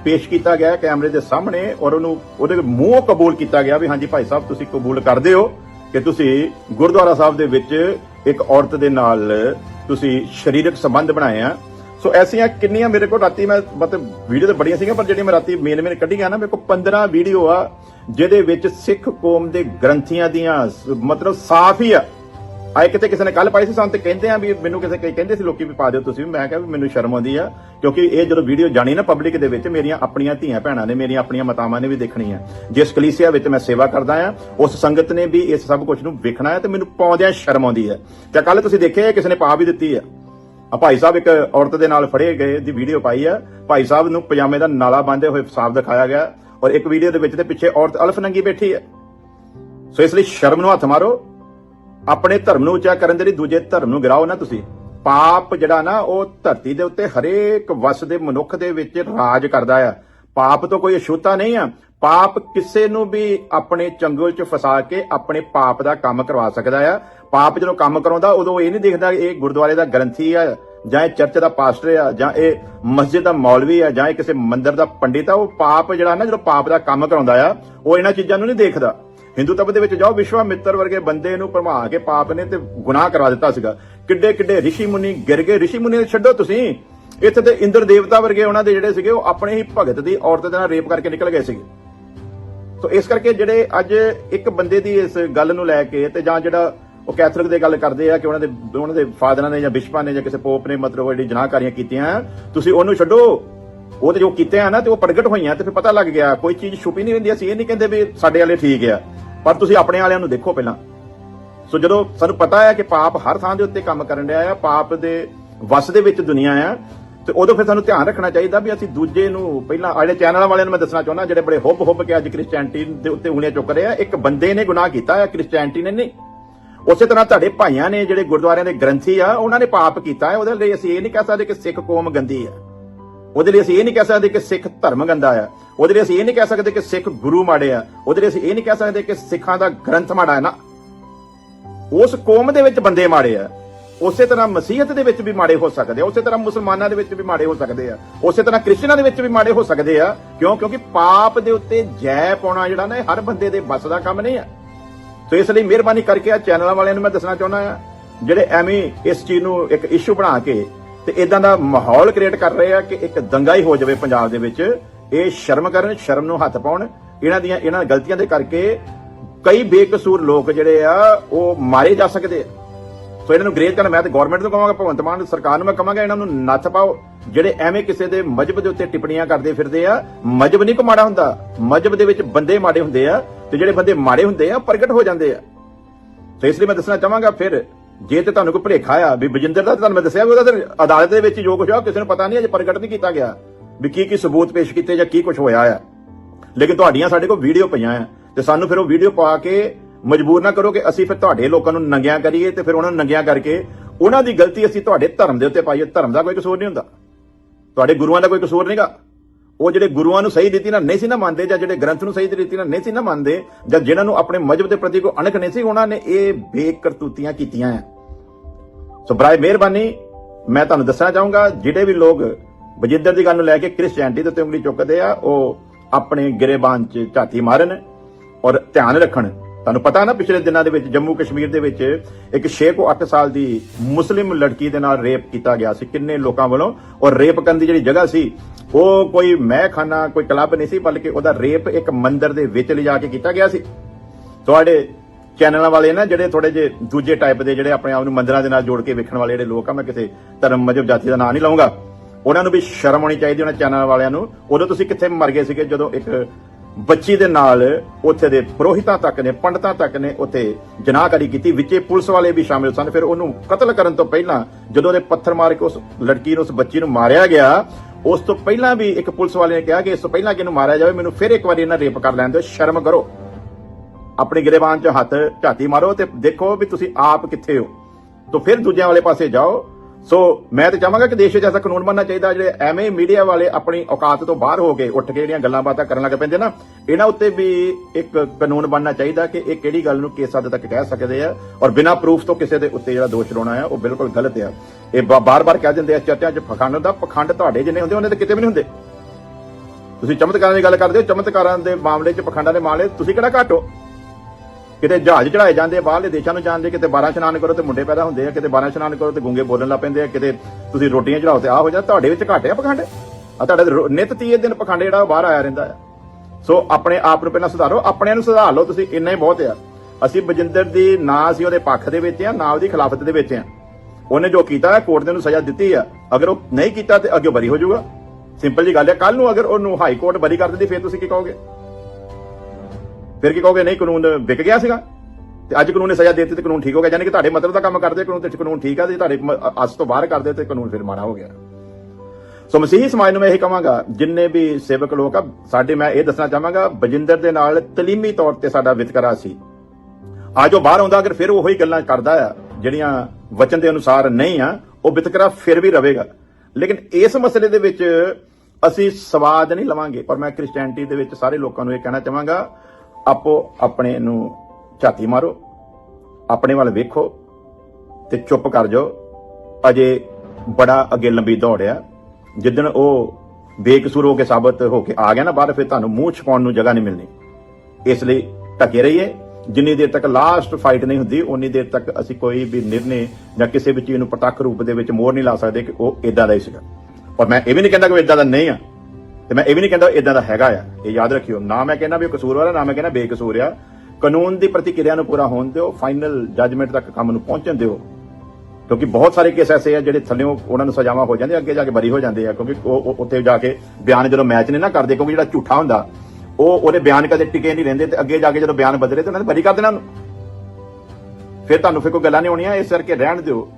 ਪੇਸ਼ ਕੀਤਾ ਗਿਆ ਕੈਮਰੇ ਦੇ ਸਾਹਮਣੇ ਔਰ ਉਹਨੂੰ ਉਹਦੇ ਮੂੰਹੋਂ ਕਬੂਲ ਕੀਤਾ ਗਿਆ ਵੀ ਹਾਂਜੀ ਭਾਈ ਸਾਹਿਬ, ਤੁਸੀਂ ਕਬੂਲ ਕਰਦੇ ਹੋ ਕਿ ਤੁਸੀਂ ਗੁਰਦੁਆਰਾ ਸਾਹਿਬ ਦੇ ਵਿੱਚ ਇੱਕ ਔਰਤ ਦੇ ਨਾਲ ਤੁਸੀਂ ਸਰੀਰਕ ਸੰਬੰਧ ਬਣਾਏ ਆ। ਸੋ ਐਸੀਆਂ ਕਿੰਨੀਆਂ ਮੇਰੇ ਕੋਲ ਰਾਤੀ ਮੈਂ ਮਤਲਬ ਵੀਡੀਓ ਤਾਂ ਬੜੀਆਂ ਸੀਗੀਆਂ, ਪਰ ਜਿਹੜੀਆਂ ਮੈਂ ਰਾਤੀ ਮੇਨ ਮੇਨ ਕੱਢੀਆਂ ਨਾ, ਮੇਰੇ ਕੋਲ 15 ਵੀਡੀਓ ਆ। ਜਿਹਦੇ ਵਿੱਚ ਸਿੱਖ ਕੌਮ ਦੇ ਗ੍ਰੰਥੀਆਂ ਦੀਆਂ ਮਤਲਬ ਸਾਫ਼ ਹੀ ਆ। ਆਏ ਕਿਤੇ ਕਿਸੇ ਨੇ ਕੱਲ ਪਾਈ ਸੀ ਸਾਨੂੰ ਤੇ ਕਹਿੰਦੇ ਆ ਵੀ ਮੈਨੂੰ ਕਿਸੇ ਕਹਿੰਦੇ ਸੀ ਲੋਕੀ ਵੀ ਪਾ ਦਿਓ ਤੁਸੀਂ ਵੀ। ਮੈਂ ਕਿਹਾ ਵੀ ਮੈਨੂੰ ਸ਼ਰਮ ਆਉਂਦੀ ਆ, ਕਿਉਂਕਿ ਇਹ ਜਦੋਂ ਵੀਡੀਓ ਜਾਣੀ ਨਾ ਪਬਲਿਕ ਦੇ ਵਿੱਚ, ਮੇਰੀਆਂ ਆਪਣੀਆਂ ਧੀਆਂ ਭੈਣਾਂ ਨੇ, ਮੇਰੀਆਂ ਆਪਣੀਆਂ ਮਾਤਾਵਾਂ ਨੇ ਵੀ ਦੇਖਣੀ ਆ। ਜਿਸ ਕਲੀਸਿਆ ਵਿੱਚ ਮੈਂ ਸੇਵਾ ਕਰਦਾ ਆ, ਉਸ ਸੰਗਤ ਨੇ ਵੀ ਇਸ ਸਭ ਕੁਝ ਨੂੰ ਵੇਖਣਾ ਹੈ ਤੇ ਮੈਨੂੰ ਪਾਉਂਦਿਆਂ ਸ਼ਰਮ ਆਉਂਦੀ ਹੈ ਤੇ ਕੱਲ ਤੁਸੀਂ ਦੇਖਿਆ ਕਿਸੇ ਨੇ ਪਾ ਵੀ ਦਿੱਤੀ ਆ। ਆ ਭਾਈ ਸਾਹਿਬ ਇੱਕ ਔਰਤ ਦੇ ਨਾਲ ਫੜੇ ਗਏ ਦੀ ਵੀਡੀਓ ਪਾਈ ਆ। ਭਾਈ ਸਾਹਿਬ ਨੂੰ ਪਜਾਮੇ ਦਾ ਨਾਲਾ ਬੰਨ੍ਹਦੇ ਹੋਏ ਸਾਫ਼ ਦਿਖਾਇਆ ਗਿਆ। ਔਰ ਇੱਕ ਵੀਡੀਓ ਦੇ ਵਿੱਚ ਦੇ ਪਿੱਛੇ ਔਰਤ ਅਲਫ ਨੰਗੀ ਬੈਠੀ ਹੈ। ਸੋ ਇਸ ਲਈ ਸ਼ਰਮ ਨੂੰ ਹੱਥ ਮਾਰੋ। ਆਪਣੇ ਧਰਮ ਨੂੰ ਉੱਚਾ ਕਰਨ ਦੇ ਲਈ ਦੂਜੇ ਧਰਮ ਨੂੰ ਗਿਰਾਓ ਨਾ ਤੁਸੀਂ। ਪਾਪ ਜਿਹੜਾ ਨਾ, ਉਹ ਧਰਤੀ ਦੇ ਉੱਤੇ ਹਰੇਕ ਵਸ ਦੇ ਮਨੁੱਖ ਦੇ ਵਿੱਚ ਰਾਜ ਕਰਦਾ ਆ। ਪਾਪ ਤੋਂ ਕੋਈ ਅਸ਼ੁੱਧਤਾ ਨਹੀਂ ਆ। ਪਾਪ ਕਿਸੇ ਨੂੰ ਵੀ ਆਪਣੇ ਚੰਗਲ 'ਚ ਫਸਾ ਕੇ ਆਪਣੇ ਪਾਪ ਦਾ ਕੰਮ ਕਰਵਾ ਸਕਦਾ ਆ। ਪਾਪ ਜਦੋਂ ਕੰਮ ਕਰਾਉਂਦਾ, ਉਦੋਂ ਇਹ ਨਹੀਂ ਦੇਖਦਾ, ਇਹ ਗੁਰਦੁਆਰੇ ਦਾ ਗ੍ਰੰਥੀ ਆ। ਜਾਂ ਇਹ ਚਰਚ ਦਾ ਪਾਸਟਰ ਆ, ਜਾਂ ਇਹ ਮਸਜਿਦ ਦਾ ਮੌਲਵੀ ਆ, ਜਾਂ ਇਹ ਕਿਸੇ ਮੰਦਿਰ ਦਾ ਪੰਡਿਤ ਆ, ਉਹ ਪਾਪ ਜਿਹੜਾ ਨਾ, ਜਦੋਂ ਪਾਪ ਦਾ ਕੰਮ ਕਰਾਉਂਦਾ ਆ, ਉਹ ਇਹਨਾਂ ਚੀਜ਼ਾਂ ਨੂੰ ਨਹੀਂ ਦੇਖਦਾ। ਹਿੰਦੂ ਤਬਕ ਦੇ ਵਿੱਚ ਜਾਓ ਵਿਸ਼ਵਾਮਿੱਤਰ ਵਰਗੇ ਬੰਦੇ ਨੂੰ ਭਰਮਾ ਕੇ ਪਾਪ ਨੇ ਤੇ ਗੁਨਾਹ ਕਰਾ ਦਿੱਤਾ ਸੀਗਾ। ਕਿੱਡੇ ਕਿੱਡੇ ਰਿਸ਼ੀ ਮੁਨੀ ਗਿਰ ਗਏ। ਰਿਸ਼ੀ ਮੁਨੀ ਨੂੰ ਛੱਡੋ ਤੁਸੀਂ। ਇੱਥੇ ਤੇ ਇੰਦਰ ਦੇਵਤਾ ਵਰਗੇ ਉਹਨਾਂ ਦੇ ਜਿਹੜੇ ਸੀਗੇ, ਉਹ ਆਪਣੇ ਹੀ ਭਗਤ ਦੀ ਔਰਤ ਦੇ ਨਾਲ ਰੇਪ ਕਰਕੇ ਨਿਕਲ ਗਏ ਸੀਗੇ। ਸੋ ਇਸ ਕਰਕੇ ਜਿਹੜੇ ਅੱਜ ਇੱਕ ਬੰਦੇ ਦੀ ਇਸ ਗੱਲ ਨੂੰ ਲੈ ਕੇ ਤੇ ਜਾਂ ਜਿਹੜਾ ਉਹ ਕੈਥੋਲਿਕ ਦੇ ਗੱਲ ਕਰਦੇ ਆ ਕਿ ਉਹਨਾਂ ਦੇ ਉਹਨਾਂ ਦੇ ਫਾਦਰਾਂ ਨੇ ਜਾਂ ਬਿਸ਼ਪਾਂ ਨੇ ਜਾਂ ਕਿਸੇ ਪੋਪ ਨੇ ਮਤਲਬ ਉਹ ਜਿਹੜੀ ਜਨਾਹਕਾਰੀਆਂ ਕੀਤੀਆਂ, ਤੁਸੀਂ ਉਹਨੂੰ ਛੱਡੋ। ਉਹ ਤੇ ਜੋ ਕੀਤੇ ਆ ਨਾ ਤੇ ਉਹ ਪ੍ਰਗਟ ਹੋਈਆਂ ਤੇ ਫਿਰ ਪਤਾ ਲੱਗ ਗਿਆ, ਕੋਈ ਚੀਜ਼ ਛੁਪੀ ਨਹੀਂ ਹੁੰਦੀ, ਅਸੀਂ ਇਹ ਨਹੀਂ ਕਹਿੰਦੇ ਵੀ ਸਾਡੇ ਵਾਲੇ ਠੀਕ ਆ। ਪਰ ਤੁਸੀਂ ਆਪਣੇ ਵਾਲਿਆਂ ਨੂੰ ਦੇਖੋ ਪਹਿਲਾਂ। ਸੋ ਜਦੋਂ ਸਾਨੂੰ ਪਤਾ ਹੈ ਕਿ ਪਾਪ ਹਰ ਥਾਂ ਦੇ ਉੱਤੇ ਕੰਮ ਕਰਨ ਰਿਹਾ ਆ, ਪਾਪ ਦੇ ਵਸ ਦੇ ਵਿੱਚ ਦੁਨੀਆ ਆ, ਤੇ ਉਦੋਂ ਫਿਰ ਸਾਨੂੰ ਧਿਆਨ ਰੱਖਣਾ ਚਾਹੀਦਾ ਵੀ ਅਸੀਂ ਦੂਜੇ ਨੂੰ ਪਹਿਲਾਂ, ਆਹ ਚੈਨਲਾਂ ਵਾਲਿਆਂ ਨੂੰ ਮੈਂ ਦੱਸਣਾ ਚਾਹੁੰਦਾ, ਜਿਹੜੇ ਬੜੇ ਹੁੱਬ ਹੁੱਬ ਕੇ ਅੱਜ ਕ੍ਰਿਸਚੀਅਨਟੀ ਦੇ ਉੱਤੇ ਉਂਗਲੀਆਂ ਚੁੱਕ ਰਹੇ ਆ, ਇੱਕ ਬੰਦੇ ਨੇ ਗੁਨਾਹ ਕੀਤਾ ਆ ਕ੍ਰਿਸਚੀਅਨਟੀ ਨੇ ਨਹੀਂ। ਉਸੇ ਤਰ੍ਹਾਂ ਤੁਹਾਡੇ ਭਾਈਆਂ ਨੇ ਜਿਹੜੇ ਗੁਰਦੁਆਰਿਆਂ ਦੇ ਗ੍ਰੰਥੀ ਆ, ਉਹਨਾਂ ਨੇ ਪਾਪ ਕੀਤਾ ਹੈ, ਉਹਦੇ ਲਈ ਅਸੀਂ ਇਹ ਨਹੀਂ ਕਹਿ ਸਕਦੇ ਕਿ ਸਿੱਖ ਕੌਮ ਗੰਦੀ ਹੈ। ਉਹਦੇ ਲਈ ਅਸੀਂ ਇਹ ਨਹੀਂ ਕਹਿ ਸਕਦੇ ਕਿ ਸਿੱਖ ਧਰਮ ਗੰਦਾ ਆ ਉਹਦੇ ਲਈ ਅਸੀਂ ਇਹ ਨਹੀਂ ਕਹਿ ਸਕਦੇ ਕਿ ਸਿੱਖ ਗੁਰੂ ਮਾੜੇ ਆ। ਉਹਦੇ ਲਈ ਅਸੀਂ ਇਹ ਨਹੀਂ ਕਹਿ ਸਕਦੇ ਕਿ ਸਿੱਖਾਂ ਦਾ ਗ੍ਰੰਥ ਮਾੜਾ ਹੈ ਨਾ। ਉਸ ਕੌਮ ਦੇ ਵਿੱਚ ਬੰਦੇ ਮਾੜੇ ਆ। ਉਸੇ ਤਰ੍ਹਾਂ ਮਸੀਹਤ ਦੇ ਵਿੱਚ ਵੀ ਮਾੜੇ ਹੋ ਸਕਦੇ ਆ। ਉਸੇ ਤਰ੍ਹਾਂ ਮੁਸਲਮਾਨਾਂ ਦੇ ਵਿੱਚ ਵੀ ਮਾੜੇ ਹੋ ਸਕਦੇ ਆ। ਉਸੇ ਤਰ੍ਹਾਂ ਕ੍ਰਿਸਚਨਾਂ ਦੇ ਵਿੱਚ ਵੀ ਮਾੜੇ ਹੋ ਸਕਦੇ ਆ। ਕਿਉਂ? ਕਿਉਂਕਿ ਪਾਪ ਦੇ ਉੱਤੇ ਜੈ ਪਾਉਣਾ ਜਿਹੜਾ ਨਾ ਹਰ ਬੰਦੇ ਦੇ ਬਸ ਦਾ ਕੰਮ ਨਹੀਂ ਆ। ਸੋ ਇਸ ਲਈ ਮਿਹਰਬਾਨੀ ਕਰਕੇ ਆ ਚੈਨਲਾਂ ਵਾਲਿਆਂ ਨੂੰ ਮੈਂ ਦੱਸਣਾ ਚਾਹੁੰਦਾ ਆ ਜਿਹੜੇ ਐਵੇਂ ਇਸ ਚੀਜ਼ ਨੂੰ ਇੱਕ ਇਸ਼ੂ ਬਣਾ ਕੇ ਤੇ ਇਦਾਂ ਦਾ ਮਾਹੌਲ ਕ੍ਰੀਏਟ ਕਰ ਰਹੇ ਆ ਕਿ ਇੱਕ ਦੰਗਾ ਹੀ ਹੋ ਜਾਵੇ ਪੰਜਾਬ ਦੇ ਵਿੱਚ, ਇਹ ਸ਼ਰਮ ਕਰਨ, ਸ਼ਰਮ ਨੂੰ ਹੱਥ ਪਾਉਣ, ਇਹਨਾਂ ਦੀਆਂ, ਇਹਨਾਂ ਗਲਤੀਆਂ ਦੇ ਕਰਕੇ ਕਈ ਬੇਕਸੂਰ ਲੋਕ ਜਿਹੜੇ ਆ, ਉਹ ਮਾਰੇ ਜਾ ਸਕਦੇ ਆ। ਸੋ ਇਹਨਾਂ ਨੂੰ ਗ੍ਰੇਜ਼ ਕਰਨ, ਮੈਂ ਤੇ ਗਵਰਨਮੈਂਟ ਨੂੰ ਕਹਾਂਗਾ, ਭਗਵੰਤ ਮਾਨ ਸਰਕਾਰ ਨੂੰ ਮੈਂ ਕਹਾਂਗਾ, ਇਹਨਾਂ ਨੂੰ ਨੱਥ ਪਾਓ। ਜਿਹੜੇ ਐਵੇਂ ਕਿਸੇ ਦੇ ਮਜਬ ਦੇ ਉੱਤੇ ਟਿੱਪਣੀਆਂ ਕਰਦੇ ਫਿਰਦੇ ਆ, ਮਜਬ ਨਹੀਂ ਕੋ ਮਾੜਾ ਹੁੰਦਾ, ਮਜਬ ਦੇ ਵਿੱਚ ਬੰਦੇ ਮਾੜੇ ਹੁੰਦੇ ਆ, ਤੇ ਜਿਹੜੇ ਬੰਦੇ ਮਾੜੇ ਹੁੰਦੇ ਆ, ਪ੍ਰਗਟ ਹੋ ਜਾਂਦੇ ਆ। ਸੋ ਇਸ ਲਈ ਮੈਂ ਦੱਸਣਾ ਚਾਹਾਂਗਾ, ਫਿਰ ਜੇ ਤੇ ਤੁਹਾਨੂੰ ਕੋਈ ਭੁਲੇਖਾ ਆ, ਵੀ ਬਜਿੰਦਰ ਦਾ ਤਾਂ ਤੁਹਾਨੂੰ ਮੈਂ ਦੱਸਿਆ ਵੀ ਉਹਦਾ ਤਾਂ ਅਦਾਲਤ ਦੇ ਵਿੱਚ ਜੋ ਕੁਝ ਆ ਕਿਸੇ ਨੂੰ ਪਤਾ ਨਹੀਂ, ਅਜੇ ਪ੍ਰਗਟ ਨਹੀਂ ਕੀਤਾ ਗਿਆ, ਵੀ ਕੀ ਕੀ ਸਬੂਤ ਪੇਸ਼ ਕੀਤੇ ਜਾਂ ਕੀ ਕੁਝ ਹੋਇਆ ਆ। ਲੇਕਿਨ ਤੁਹਾਡੀਆਂ ਸਾਡੇ ਕੋਲ ਵੀਡੀਓ ਪਈਆਂ ਆ, ਤੇ ਸਾਨੂੰ ਫਿਰ ਉਹ ਵੀਡੀਓ ਪਾ ਕੇ ਮਜਬੂਰ ਨਾ ਕਰੋ ਕਿ ਅਸੀਂ ਫਿਰ ਤੁਹਾਡੇ ਲੋਕਾਂ ਨੂੰ ਨੰਗਿਆਂ ਕਰੀਏ ਤੇ ਫਿਰ ਉਹਨਾਂ ਨੂੰ ਨੰਗਿਆਂ ਕਰਕੇ ਉਹਨਾਂ ਦੀ ਗਲਤੀ ਅਸੀਂ ਤੁਹਾਡੇ ਧਰਮ ਦੇ ਉੱਤੇ ਪਾਈਏ। ਧਰਮ ਦਾ ਕੋਈ ਕਸੂਰ ਨਹੀਂ ਹੁੰਦਾ। ਤੁਹਾਡੇ ਗੁਰੂਆਂ ਦਾ ਕੋਈ ਕਸੂਰ ਨਹੀਂਗਾ। ਉਹ ਜਿਹੜੇ ਗੁਰੂਆਂ ਨੂੰ ਸਹੀ ਰੀਤੀ ਨਾਲ ਨਹੀਂ ਸੀ ਨਾ ਮੰਨਦੇ ਜਾਂ ਜਿਹੜੇ ਗ੍ਰੰਥ ਨੂੰ ਸਹੀ ਰੀਤੀ ਨਾਲ ਨਹੀਂ ਸੀ ਨਾ ਮੰਨਦੇ ਜਾਂ ਜਿਨ੍ਹਾਂ ਨੂੰ ਆਪਣੇ ਮਜਹਬ ਦੇ ਪ੍ਰਤੀ ਕੋਈ ਅਣਖ ਨਹੀਂ ਸੀ, ਉਹਨਾਂ ਨੇ ਇਹ ਬੇਕਰਤੂਤੀਆਂ ਕੀਤੀਆਂ ਆ। ਸੋ ਬਰਾਏ ਮਿਹਰਬਾਨੀ, ਮੈਂ ਤੁਹਾਨੂੰ ਦੱਸਣਾ ਚਾਹੂੰਗਾ, ਜਿਹੜੇ ਵੀ ਲੋਕ ਵਜਿੱਦਰ ਦੀ ਗੱਲ ਨੂੰ ਲੈ ਕੇ ਕ੍ਰਿਸਚੀਅਨਟੀ ਦੇ ਉੱਤੇ ਉਂਗਲੀ ਚੁੱਕਦੇ ਆ, ਉਹ ਆਪਣੇ ਗਿਰੇਬਾਨ 'ਚ ਝਾਤੀ ਮਾਰਨ ਔਰ ਧਿਆਨ ਰੱਖਣ। ਤੁਹਾਨੂੰ ਪਤਾ ਨਾ, ਪਿਛਲੇ ਦਿਨਾਂ ਦੇ ਵਿੱਚ ਜੰਮੂ ਕਸ਼ਮੀਰ ਦੇ ਵਿੱਚ ਇੱਕ 6 ਕੋ 8 ਸਾਲ ਦੀ ਮੁਸਲਿਮ ਲੜਕੀ ਦੇ ਨਾਲ ਰੇਪ ਕੀਤਾ ਗਿਆ ਸੀ। ਕਿੰਨੇ ਲੋਕਾਂ ਵੱਲੋਂ? ਔਰ ਰੇਪ ਕਰਨ ਦੀ ਜਿਹੜੀ ਜਗ੍ਹਾ ਸੀ, ਉਹ ਕੋਈ ਮਹਿਖਾਨਾ, ਕੋਈ ਕਲੱਬ ਨਹੀਂ ਸੀ, ਬਲਕਿ ਉਹਦਾ ਰੇਪ ਇੱਕ ਮੰਦਿਰ ਦੇ ਵਿੱਚ ਲਿਜਾ ਕੇ ਕੀਤਾ ਗਿਆ ਸੀ। ਤੁਹਾਡੇ ਚੈਨਲਾਂ ਵਾਲੇ ਨਾ, ਜਿਹੜੇ ਥੋੜੇ ਜੇ ਦੂਜੇ ਟਾਈਪ ਦੇ, ਜਿਹੜੇ ਆਪਣੇ ਆਪ ਨੂੰ ਮੰਦਰਾਂ ਦੇ ਨਾਲ ਜੋੜ ਕੇ ਵੇਖਣ ਵਾਲੇ ਜਿਹੜੇ ਲੋਕ ਆ, ਮੈਂ ਕਿਸੇ ਧਰਮ ਮਜਬ ਜਾਤੀ ਦਾ ਨਾਂ ਨਹੀਂ ਲਵਾਂਗਾ ਉਹਨਾਂ ਨੂੰ ਵੀ ਸ਼ਰਮ ਆਉਣੀ ਚਾਹੀਦੀ, ਉਹਨਾਂ ਚੈਨਲ ਵਾਲਿਆਂ ਨੂੰ। ਉਦੋਂ ਤੁਸੀਂ ਕਿੱਥੇ ਮਰ ਗਏ ਸੀਗੇ, ਜਦੋਂ ਇੱਕ ਬੱਚੀ ਦੇ ਨਾਲ ਉੱਥੇ ਦੇ ਪੁਰੋਹਿਤਾਂ ਤੱਕ ਨੇ, ਪੰਡਤਾਂ ਤੱਕ ਨੇ ਉੱਥੇ ਜਨਾਹਕਾਰੀ ਕੀਤੀ। ਵਿੱਚੇ ਪੁਲਿਸ ਵਾਲੇ ਵੀ ਸ਼ਾਮਿਲ ਸਨ। ਫਿਰ ਉਹਨੂੰ ਕਤਲ ਕਰਨ ਤੋਂ ਪਹਿਲਾਂ ਜਦੋਂ ਉਹਦੇ ਪੱਥਰ ਮਾਰ ਕੇ ਉਸ ਲੜਕੀ ਨੂੰ, ਉਸ ਬੱਚੀ ਨੂੰ ਮਾਰਿਆ ਗਿਆ, ਉਸ ਤੋਂ ਪਹਿਲਾਂ ਵੀ ਇੱਕ ਪੁਲਿਸ ਵਾਲੇ ਨੇ ਕਿਹਾ ਕਿ ਇਸ ਤੋਂ ਪਹਿਲਾਂ ਕਿ ਇਹਨੂੰ ਮਾਰਿਆ ਜਾਵੇ, ਮੈਨੂੰ ਫਿਰ ਇੱਕ ਵਾਰੀ ਇਹਨਾਂ ਰੇਪ ਕਰ ਲੈਣ ਦਿਓ, ਸ਼ਰਮ ਕਰੋ। ਆਪਣੇ ਗਿਰੇਬਾਨ 'ਚ ਹੱਥ ਝਾਤੀ ਮਾਰੋ ਤੇ ਦੇਖੋ ਵੀ ਤੁਸੀਂ ਆਪ ਕਿੱਥੇ ਹੋ। ਤੋਂ ਫਿਰ ਦੂਜਿਆਂ ਵਾਲੇ ਪਾਸੇ ਜਾਓ ਸੋ ਮੈਂ ਤੇ ਚਾਹਾਂਗਾ ਕਿ ਦੇਸ਼ ਵਿੱਚ ਐਸਾ ਕਾਨੂੰਨ ਬਣਨਾ ਚਾਹੀਦਾ ਜਿਹੜੇ ਐਵੇਂ ਮੀਡੀਆ ਵਾਲੇ ਆਪਣੀ ਔਕਾਤ ਤੋਂ ਬਾਹਰ ਹੋ ਕੇ ਉੱਠ ਕੇ ਜਿਹੜੀਆਂ ਗੱਲਾਂ ਬਾਤਾਂ ਕਰਨ ਲੱਗ ਪੈਂਦੇ ਨਾ, ਇਹਨਾਂ ਉੱਤੇ ਵੀ ਇੱਕ ਕਾਨੂੰਨ ਬਣਨਾ ਚਾਹੀਦਾ ਕਿ ਇਹ ਕਿਹੜੀ ਗੱਲ ਨੂੰ ਕਿਸ ਹੱਦ ਤੱਕ ਕਹਿ ਸਕਦੇ ਆ ਔਰ ਬਿਨਾਂ ਪ੍ਰੂਫ ਤੋਂ ਕਿਸੇ ਦੇ ਉੱਤੇ ਜਿਹੜਾ ਦੋਸ਼ ਲਾਉਣਾ ਆ, ਉਹ ਬਿਲਕੁਲ ਗਲਤ ਆ। ਇਹ ਬਾਰ-ਬਾਰ ਕਹਿ ਦਿੰਦੇ ਆ ਚਰਚਾ 'ਚ ਪਖੰਡ ਦਾ ਪਖੰਡ ਤੁਹਾਡੇ ਜਿੰਨੇ ਹੁੰਦੇ, ਉਹਨੇ ਤੇ ਕਿਤੇ ਵੀ ਨਹੀਂ ਹੁੰਦੇ। ਤੁਸੀਂ ਚਮਤਕਾਰਾਂ ਦੀ ਗੱਲ ਕਰਦੇ ਹੋ, ਚਮਤਕਾਰਾਂ ਦੇ ਮਾਮਲੇ 'ਚ ਪਖੰਡਾਂ ਦੇ ਮਾਮਲੇ ਤੁਸੀਂ ਕਿਹੜਾ ਘੱਟ ਹੋ? ਕਿਤੇ ਜਹਾਜ਼ ਚੜਾਏ ਜਾਂਦੇ ਆ, ਬਾਹਰਲੇ ਦੇਸ਼ਾਂ ਨੂੰ ਜਾਂਦੇ ਕਿਤੇ 12 ਇਸ਼ਨਾਨ ਕਰੋ ਤੇ ਮੁੰਡੇ ਪੈਦਾ ਹੁੰਦੇ ਆ, ਕਿਤੇ 12 ਇਸ਼ਨਾਨ ਕਰੋ ਤੇ ਗੁੰਗੇ ਬੋਲਣ ਲੱਗ ਪੈਂਦੇ ਆ, ਕਿਤੇ ਤੁਸੀਂ ਰੋਟੀਆਂ ਚੜਾਓ ਤੇ ਆ ਹੋ ਜਾਂਦਾ ਤੁਹਾਡੇ ਵਿੱਚ ਘੱਟ ਆ ਪਖੰਡ? ਆ ਤੁਹਾਡੇ ਰੋ- ਨਿਤ ਤੀਏ ਦਿਨ ਪਖੰਡ ਜਿਹੜਾ ਉਹ ਬਾਹਰ ਆਇਆ ਰਹਿੰਦਾ ਆ। ਸੋ ਆਪਣੇ ਆਪ ਨੂੰ ਪਹਿਲਾਂ ਸੁਧਾਰੋ, ਆਪਣਿਆਂ ਨੂੰ ਸੁਧਾਰ ਲਓ, ਤੁਸੀਂ ਇੰਨਾ ਹੀ ਬਹੁਤ ਆ। ਅਸੀਂ ਬਜਿੰਦਰ ਦੀ ਨਾ ਅਸੀਂ ਉਹਦੇ ਪੱਖ ਦੇ ਵਿੱਚ ਆ, ਨਾ ਉਹਦੀ ਖਿਲਾਫਤ ਦੇ ਵਿੱਚ ਆ। ਉਹਨੇ ਜੋ ਕੀਤਾ ਕੋਰਟ ਨੇ ਉਹਨੂੰ ਸਜ਼ਾ ਦਿੱਤੀ ਆ। ਅਗਰ ਉਹ ਨਹੀਂ ਕੀਤਾ ਤੇ ਅੱਗੇ ਬਰੀ ਹੋ ਜਾਊਗਾ। ਸਿੰਪਲ ਜੀ ਗੱਲ ਹੈ ਕੱਲ ਨੂੰ ਅਗਰ ਉਹਨੂੰ ਹਾਈ ਕੋਰਟ ਬਰੀ ਕਰ ਦਿੰਦੀ, ਫਿਰ ਤੁਸੀਂ ਕੀ ਕਹੋਗੇ? ਫਿਰ ਕੀ ਕਹੋਗੇ, ਨਹੀਂ ਕਾਨੂੰਨ ਵਿਕ ਗਿਆ ਸੀਗਾ? ਤੇ ਅੱਜ ਕਾਨੂੰਨ ਨੇ ਸਜ਼ਾ ਦੇ ਦਿੱਤੀ ਤੇ ਕਾਨੂੰਨ ਠੀਕ ਹੋ ਗਿਆ, ਯਾਨੀ ਕਿ ਤੁਹਾਡੇ ਮਤਲਬ ਦਾ ਕੰਮ ਕਰਦੇ, ਕਾਨੂੰਨ ਤੇ ਕਾਨੂੰਨ ਠੀਕ ਆ ਤੇ ਤੁਹਾਡੇ ਅਸ ਤੋਂ ਬਾਹਰ ਕਰਦੇ ਤੇ ਕਾਨੂੰਨ ਫਿਰ ਮਾੜਾ ਹੋ ਗਿਆ। ਸੋ ਮਸੀਹੀ ਸਮਾਜ ਨੂੰ ਮੈਂ ਇਹ ਕਹਾਂਗਾ, ਜਿੰਨੇ ਵੀ ਸੇਵਕ ਲੋਕ ਆ, ਸਾਡੇ ਮੈਂ ਇਹ ਦੱਸਣਾ ਚਾਹਾਂਗਾ, ਬਜਿੰਦਰ ਦੇ ਨਾਲ ਤਲੀਮੀ ਤੌਰ ਤੇ ਸਾਡਾ ਵਿਤਕਰਾ ਸੀ। ਅੱਜ ਉਹ ਬਾਹਰ ਆਉਂਦਾ, ਅਗਰ ਫਿਰ ਉਹੀ ਗੱਲਾਂ ਕਰਦਾ ਆ, ਜਿਹੜੀਆਂ ਵਚਨ ਦੇ ਅਨੁਸਾਰ ਨਹੀਂ ਆ, ਉਹ ਵਿਤਕਰਾ ਫਿਰ ਵੀ ਰਹੇਗਾ। ਲੇਕਿਨ ਇਸ ਮਸਲੇ ਦੇ ਵਿੱਚ ਅਸੀਂ ਸਵਾਦ ਨਹੀਂ ਲਵਾਂਗੇ, ਪਰ ਮੈਂ ਕ੍ਰਿਸਚੀਅਨਟੀ ਦੇ ਵਿੱਚ ਸਾਰੇ ਲੋਕਾਂ ਨੂੰ ਇਹ ਕਹਿਣਾ ਚਾਹਾਂਗਾ ਆਪੋ ਆਪਣੇ ਨੂੰ ਝਾਤੀ ਮਾਰੋ, ਆਪਣੇ ਵੱਲ ਵੇਖੋ ਤੇ ਚੁੱਪ ਕਰ ਜਾਓ। ਅਜੇ ਬੜਾ ਅੱਗੇ ਲੰਬੀ ਦੌੜ ਆ। ਜਿੱਦਣ ਉਹ ਬੇਕਸੂਰ ਹੋ ਕੇ ਸਾਬਤ ਹੋ ਕੇ ਆ ਗਿਆ ਨਾ ਬਾਅਦ ਫਿਰ ਤੁਹਾਨੂੰ ਮੂੰਹ ਛਪਾਉਣ ਨੂੰ ਜਗ੍ਹਾ ਨਹੀਂ ਮਿਲਣੀ। ਇਸ ਲਈ ਟਕੇ ਰਹੀਏ। ਜਿੰਨੀ ਦੇਰ ਤੱਕ ਲਾਸਟ ਫਾਈਟ ਨਹੀਂ ਹੁੰਦੀ ਉਨੀ ਦੇਰ ਤੱਕ ਅਸੀਂ ਕੋਈ ਵੀ ਨਿਰਣੇ ਜਾਂ ਕਿਸੇ ਵੀ ਚੀਜ਼ ਨੂੰ ਪ੍ਰਤੱਖ ਰੂਪ ਦੇ ਵਿੱਚ ਮੋਹਰ ਨਹੀਂ ਲਾ ਸਕਦੇ ਕਿ ਉਹ ਇਦਾਂ ਦਾ ਹੀ ਸੀਗਾ। ਪਰ ਮੈਂ ਇਹ ਵੀ ਨਹੀਂ ਕਹਿੰਦਾ ਕਿ ਉਹ ਇਦਾਂ ਦਾ ਨਹੀਂ ਆ। ਤੇ ਮੈਂ ਇਹ ਵੀ ਨਹੀਂ ਕਹਿੰਦਾ ਇਦਾਂ ਦਾ ਹੈਗਾ ਆ, ਇਹ ਯਾਦ ਰੱਖਿਓ। ਨਾ ਮੈਂ ਕਹਿੰਦਾ ਵੀ ਉਹ ਕਸੂਰਵਾਰ ਆ, ਨਾ ਮੈਂ ਕਹਿੰਦਾ ਬੇਕਸੂਰ ਆ। ਕਾਨੂੰਨ ਦੀ ਪ੍ਰਤੀਕਿਰਿਆ ਨੂੰ ਪੂਰਾ ਹੋਣ ਦਿਓ ਫਾਈਨਲ ਜੱਜਮੈਂਟ ਤੱਕ ਕੰਮ ਨੂੰ ਪਹੁੰਚਣ ਦਿਓ। ਕਿਉਂਕਿ ਬਹੁਤ ਸਾਰੇ ਕੇਸ ਐਸੇ ਆ ਜਿਹੜੇ ਥੱਲੇੋਂ ਉਹਨਾਂ ਨੂੰ ਸਜ਼ਾਵਾਂ ਹੋ ਜਾਂਦੀਆਂ, ਅੱਗੇ ਜਾ ਕੇ ਬਰੀ ਹੋ ਜਾਂਦੇ ਆ। ਕਿਉਂਕਿ ਉਹ ਉਹ, ਉੱਥੇ ਜਾ ਕੇ ਬਿਆਨ ਜਦੋਂ ਮੈਚ ਨਹੀਂ ਨਾ ਕਰਦੇ, ਕਿਉਂਕਿ ਜਿਹੜਾ ਝੂਠਾ ਹੁੰਦਾ, ਉਹ, ਉਹਦੇ ਬਿਆਨ ਕਦੇ ਟਿਕੇ ਨਹੀਂ ਰਹਿੰਦੇ ਤੇ ਅੱਗੇ ਜਾ ਕੇ ਜਦੋਂ ਬਿਆਨ ਬਦਲੇ ਤੇ ਉਹਨਾਂ ਨੇ ਬਰੀ ਕਰ ਦੇਣਾ ਉਹਨੂੰ। ਫਿਰ ਤੁਹਾਨੂੰ ਫਿਰ ਕੋਈ ਗੱਲਾਂ ਨਹੀਂ ਹੋਣੀਆਂ, ਇਸ ਕਰਕੇ ਰਹਿਣ ਦਿਓ।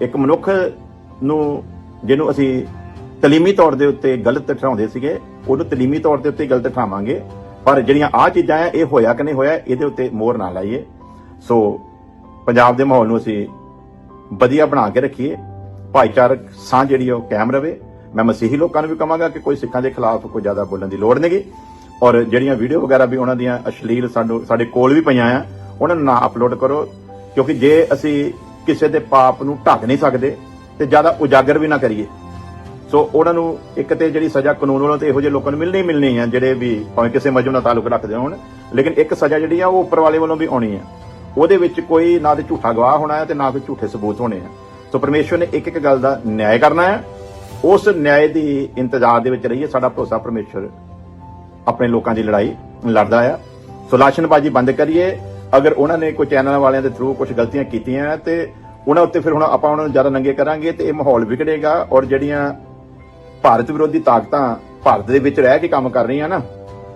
ਇੱਕ ਮਨੁੱਖ ਨੂੰ, ਜਿਹਨੂੰ ਅਸੀਂ ਤਲੀਮੀ ਤੌਰ ਦੇ ਉੱਤੇ ਗਲਤ ਠਹਿਰਾਉਂਦੇ ਸੀਗੇ, ਉਹਨੂੰ ਤਲੀਮੀ ਤੌਰ ਦੇ ਉੱਤੇ ਗਲਤ ਠਹਿਰਾਵਾਂਗੇ ਪਰ ਜਿਹੜੀਆਂ ਆ ਚੀਜ਼ਾਂ ਆ ਇਹ ਹੋਇਆ ਕਿ ਨਹੀਂ ਹੋਇਆ, ਇਹਦੇ ਉੱਤੇ ਮੋਹਰ ਨਾ ਲਾਈਏ। ਸੋ, ਪੰਜਾਬ ਦੇ ਮਾਹੌਲ ਨੂੰ ਅਸੀਂ ਵਧੀਆ ਬਣਾ ਕੇ ਰੱਖੀਏ। ਭਾਈਚਾਰਕ ਸਾਂਝ ਜਿਹੜੀ ਆ ਉਹ ਕਾਇਮ ਰਵੇ। ਮੈਂ ਮਸੀਹੀ ਲੋਕਾਂ ਨੂੰ ਵੀ ਕਹਾਂਗਾ ਕਿ ਕੋਈ ਸਿੱਖਾਂ ਦੇ ਖਿਲਾਫ ਕੋਈ ਜ਼ਿਆਦਾ ਬੋਲਣ ਦੀ ਲੋੜ ਨਹੀਂਗੀ। ਔਰ ਜਿਹੜੀਆਂ ਵੀਡੀਓ ਵਗੈਰਾ ਵੀ ਉਹਨਾਂ ਦੀਆਂ ਅਸ਼ਲੀਲ ਸਾਨੂੰ, ਸਾਡੇ ਕੋਲ ਵੀ ਪਈਆਂ ਆ, ਉਹਨਾਂ ਨੂੰ ਨਾ ਅਪਲੋਡ ਕਰੋ। ਕਿਉਂਕਿ ਜੇ ਅਸੀਂ ਕਿਸੇ ਦੇ ਪਾਪ ਨੂੰ ਢੱਕ ਨਹੀਂ ਸਕਦੇ, ਤੇ ਜ਼ਿਆਦਾ ਉਜਾਗਰ ਵੀ ਨਾ ਕਰੀਏ। ਸੋ ਉਹਨਾਂ ਨੂੰ ਇੱਕ ਤੇ ਜਿਹੜੀ ਸਜ਼ਾ ਕਾਨੂੰਨ ਵੱਲੋਂ ਤੇ ਇਹੋ ਜਿਹੇ ਲੋਕਾਂ ਨੂੰ ਮਿਲਣੀ ਮਿਲਣੀ ਆ, ਜਿਹੜੇ ਵੀ ਭਾਵੇਂ ਕਿਸੇ ਮਜਹਬ ਨਾਲ ਤਾਲੁਕ ਰੱਖਦੇ ਹੋਣ। ਲੇਕਿਨ ਇੱਕ ਸਜ਼ਾ ਜਿਹੜੀ ਆ, ਉਹ ਉੱਪਰ ਵਾਲੇ ਵੱਲੋਂ ਵੀ ਆਉਣੀ ਆ। ਉਹਦੇ ਵਿੱਚ ਕੋਈ ਨਾ ਤੇ ਝੂਠਾ ਗਵਾਹ ਹੋਣਾ ਹੈ ਤੇ ਨਾ ਕੋਈ ਝੂਠੇ ਸਬੂਤ ਹੋਣੇ ਆ। ਸੋ ਪਰਮੇਸ਼ਵਰ ਨੇ ਇੱਕ ਇੱਕ ਗੱਲ ਦਾ ਨਿਆਂ ਕਰਨਾ ਹੈ ਉਸ ਨਿਆਂ ਦੀ ਇੰਤਜ਼ਾਰ ਦੇ ਵਿੱਚ ਰਹੀਏ, ਸਾਡਾ ਭਰੋਸਾ ਪਰਮੇਸ਼ਵਰ ਆਪਣੇ ਲੋਕਾਂ ਦੀ ਲੜਾਈ ਲੜਦਾ ਆ। ਸੋ ਲਾਸ਼ਨਬਾਜ਼ੀ ਬੰਦ ਕਰੀਏ। ਅਗਰ ਉਹਨਾਂ ਨੇ ਕੋਈ ਚੈਨਲ ਵਾਲਿਆਂ ਦੇ ਥਰੂ ਕੁਝ ਗਲਤੀਆਂ ਕੀਤੀਆਂ ਹੈ ਤੇ ਉਹਨਾਂ ਉੱਤੇ ਫਿਰ ਹੁਣ ਆਪਾਂ ਉਹਨਾਂ ਨੂੰ ਜ਼ਿਆਦਾ ਨੰਗੇ ਕਰਾਂਗੇ ਤੇ ਇਹ ਮਾਹੌਲ ਵਿਗੜੇਗਾ ਔਰ ਜਿਹੜੀਆਂ ਭਾਰਤ ਵਿਰੋਧੀ ਤਾਕਤਾਂ ਭਾਰਤ ਦੇ ਵਿੱਚ ਰਹਿ ਕੇ ਕੰਮ ਕਰ ਰਹੀਆਂ ਨਾ,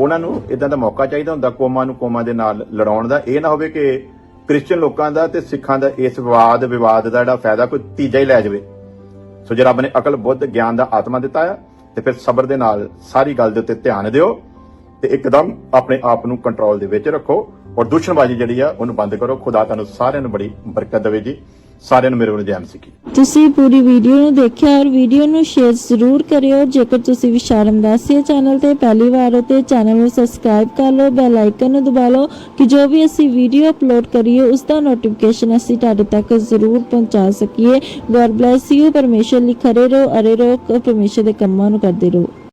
ਉਹਨਾਂ ਨੂੰ ਇਦਾਂ ਦਾ ਮੌਕਾ ਚਾਹੀਦਾ ਹੁੰਦਾ, ਕੌਮਾਂ ਨੂੰ ਕੌਮਾਂ ਦੇ ਨਾਲ ਲੜਾਉਣ ਦਾ। ਇਹ ਨਾ ਹੋਵੇ ਕਿ ਕ੍ਰਿਸਚੀਅਨ ਲੋਕਾਂ ਦਾ ਤੇ ਸਿੱਖਾਂ ਦਾ ਇਸ ਵਿਵਾਦ ਵਿਵਾਦ ਦਾ ਜਿਹੜਾ ਫਾਇਦਾ ਕੋਈ ਤੀਜਾ ਹੀ ਲੈ ਜਾਵੇ। ਸੋ ਜੇ ਰੱਬ ਨੇ ਅਕਲ, ਬੁੱਧ, ਗਿਆਨ ਦਾ ਆਤਮਾ ਦਿੱਤਾ ਹੈ ਤੇ ਫਿਰ ਸਬਰ ਦੇ ਨਾਲ ਸਾਰੀ ਗੱਲ ਦੇ ਉੱਤੇ ਧਿਆਨ ਦਿਓ ਤੇ ਇੱਕਦਮ ਆਪਣੇ ਆਪ ਨੂੰ ਕੰਟਰੋਲ ਦੇ ਵਿੱਚ ਰੱਖੋ ਔਰ ਦੁਸ਼ਮਣਬਾਜ਼ੀ ਜਿਹੜੀ ਆ, ਉਹਨੂੰ ਬੰਦ ਕਰੋ। ਖੁਦਾ ਤੁਹਾਨੂੰ ਸਾਰਿਆਂ ਨੂੰ ਬੜੀ ਬਰਕਤ ਦੇਵੇ ਜੀ। ਸਾਰਿਆਂ ਨੂੰ ਮੇਰੇ ਵੱਲੋਂ ਜੈ ਮਸੀਹ ਤੁਸੀਂ ਪੂਰੀ ਵੀਡੀਓ ਨੂੰ ਦੇਖਿਆ ਔਰ ਵੀਡੀਓ ਨੂੰ ਸ਼ੇਅਰ ਜ਼ਰੂਰ ਕਰਿਓ। ਜੇਕਰ ਤੁਸੀਂ ਵਿਸ਼ਾਲ ਮਦਾਸੀਆ ਚੈਨਲ ਤੇ ਪਹਿਲੀ ਵਾਰ ਹੋ ਤੇ ਚੈਨਲ ਨੂੰ ਸਬਸਕ੍ਰਾਈਬ ਕਰ ਲਓ, ਬੈਲ ਆਈਕਨ ਨੂੰ ਦਬਾ ਲਓ ਕਿ ਜੋ ਵੀ ਅਸੀਂ ਵੀਡੀਓ ਅਪਲੋਡ ਕਰੀਏ, ਉਸ ਦਾ ਨੋਟੀਫਿਕੇਸ਼ਨ ਅਸੀਂ ਤੁਹਾਡੇ ਤੱਕ ਜ਼ਰੂਰ ਪਹੁੰਚਾ ਸਕੀਏ। ਗੋਡ ਬlesਸ ਯੂ ਪਰਮੇਸ਼ਰ ਲਈ ਖਰੇ ਰਹੋ, ਅਰੇ ਰਹੋ, ਪਰਮੇਸ਼ਰ ਦੇ ਕੰਮਾਂ ਨੂੰ ਕਰਦੇ ਰਹੋ।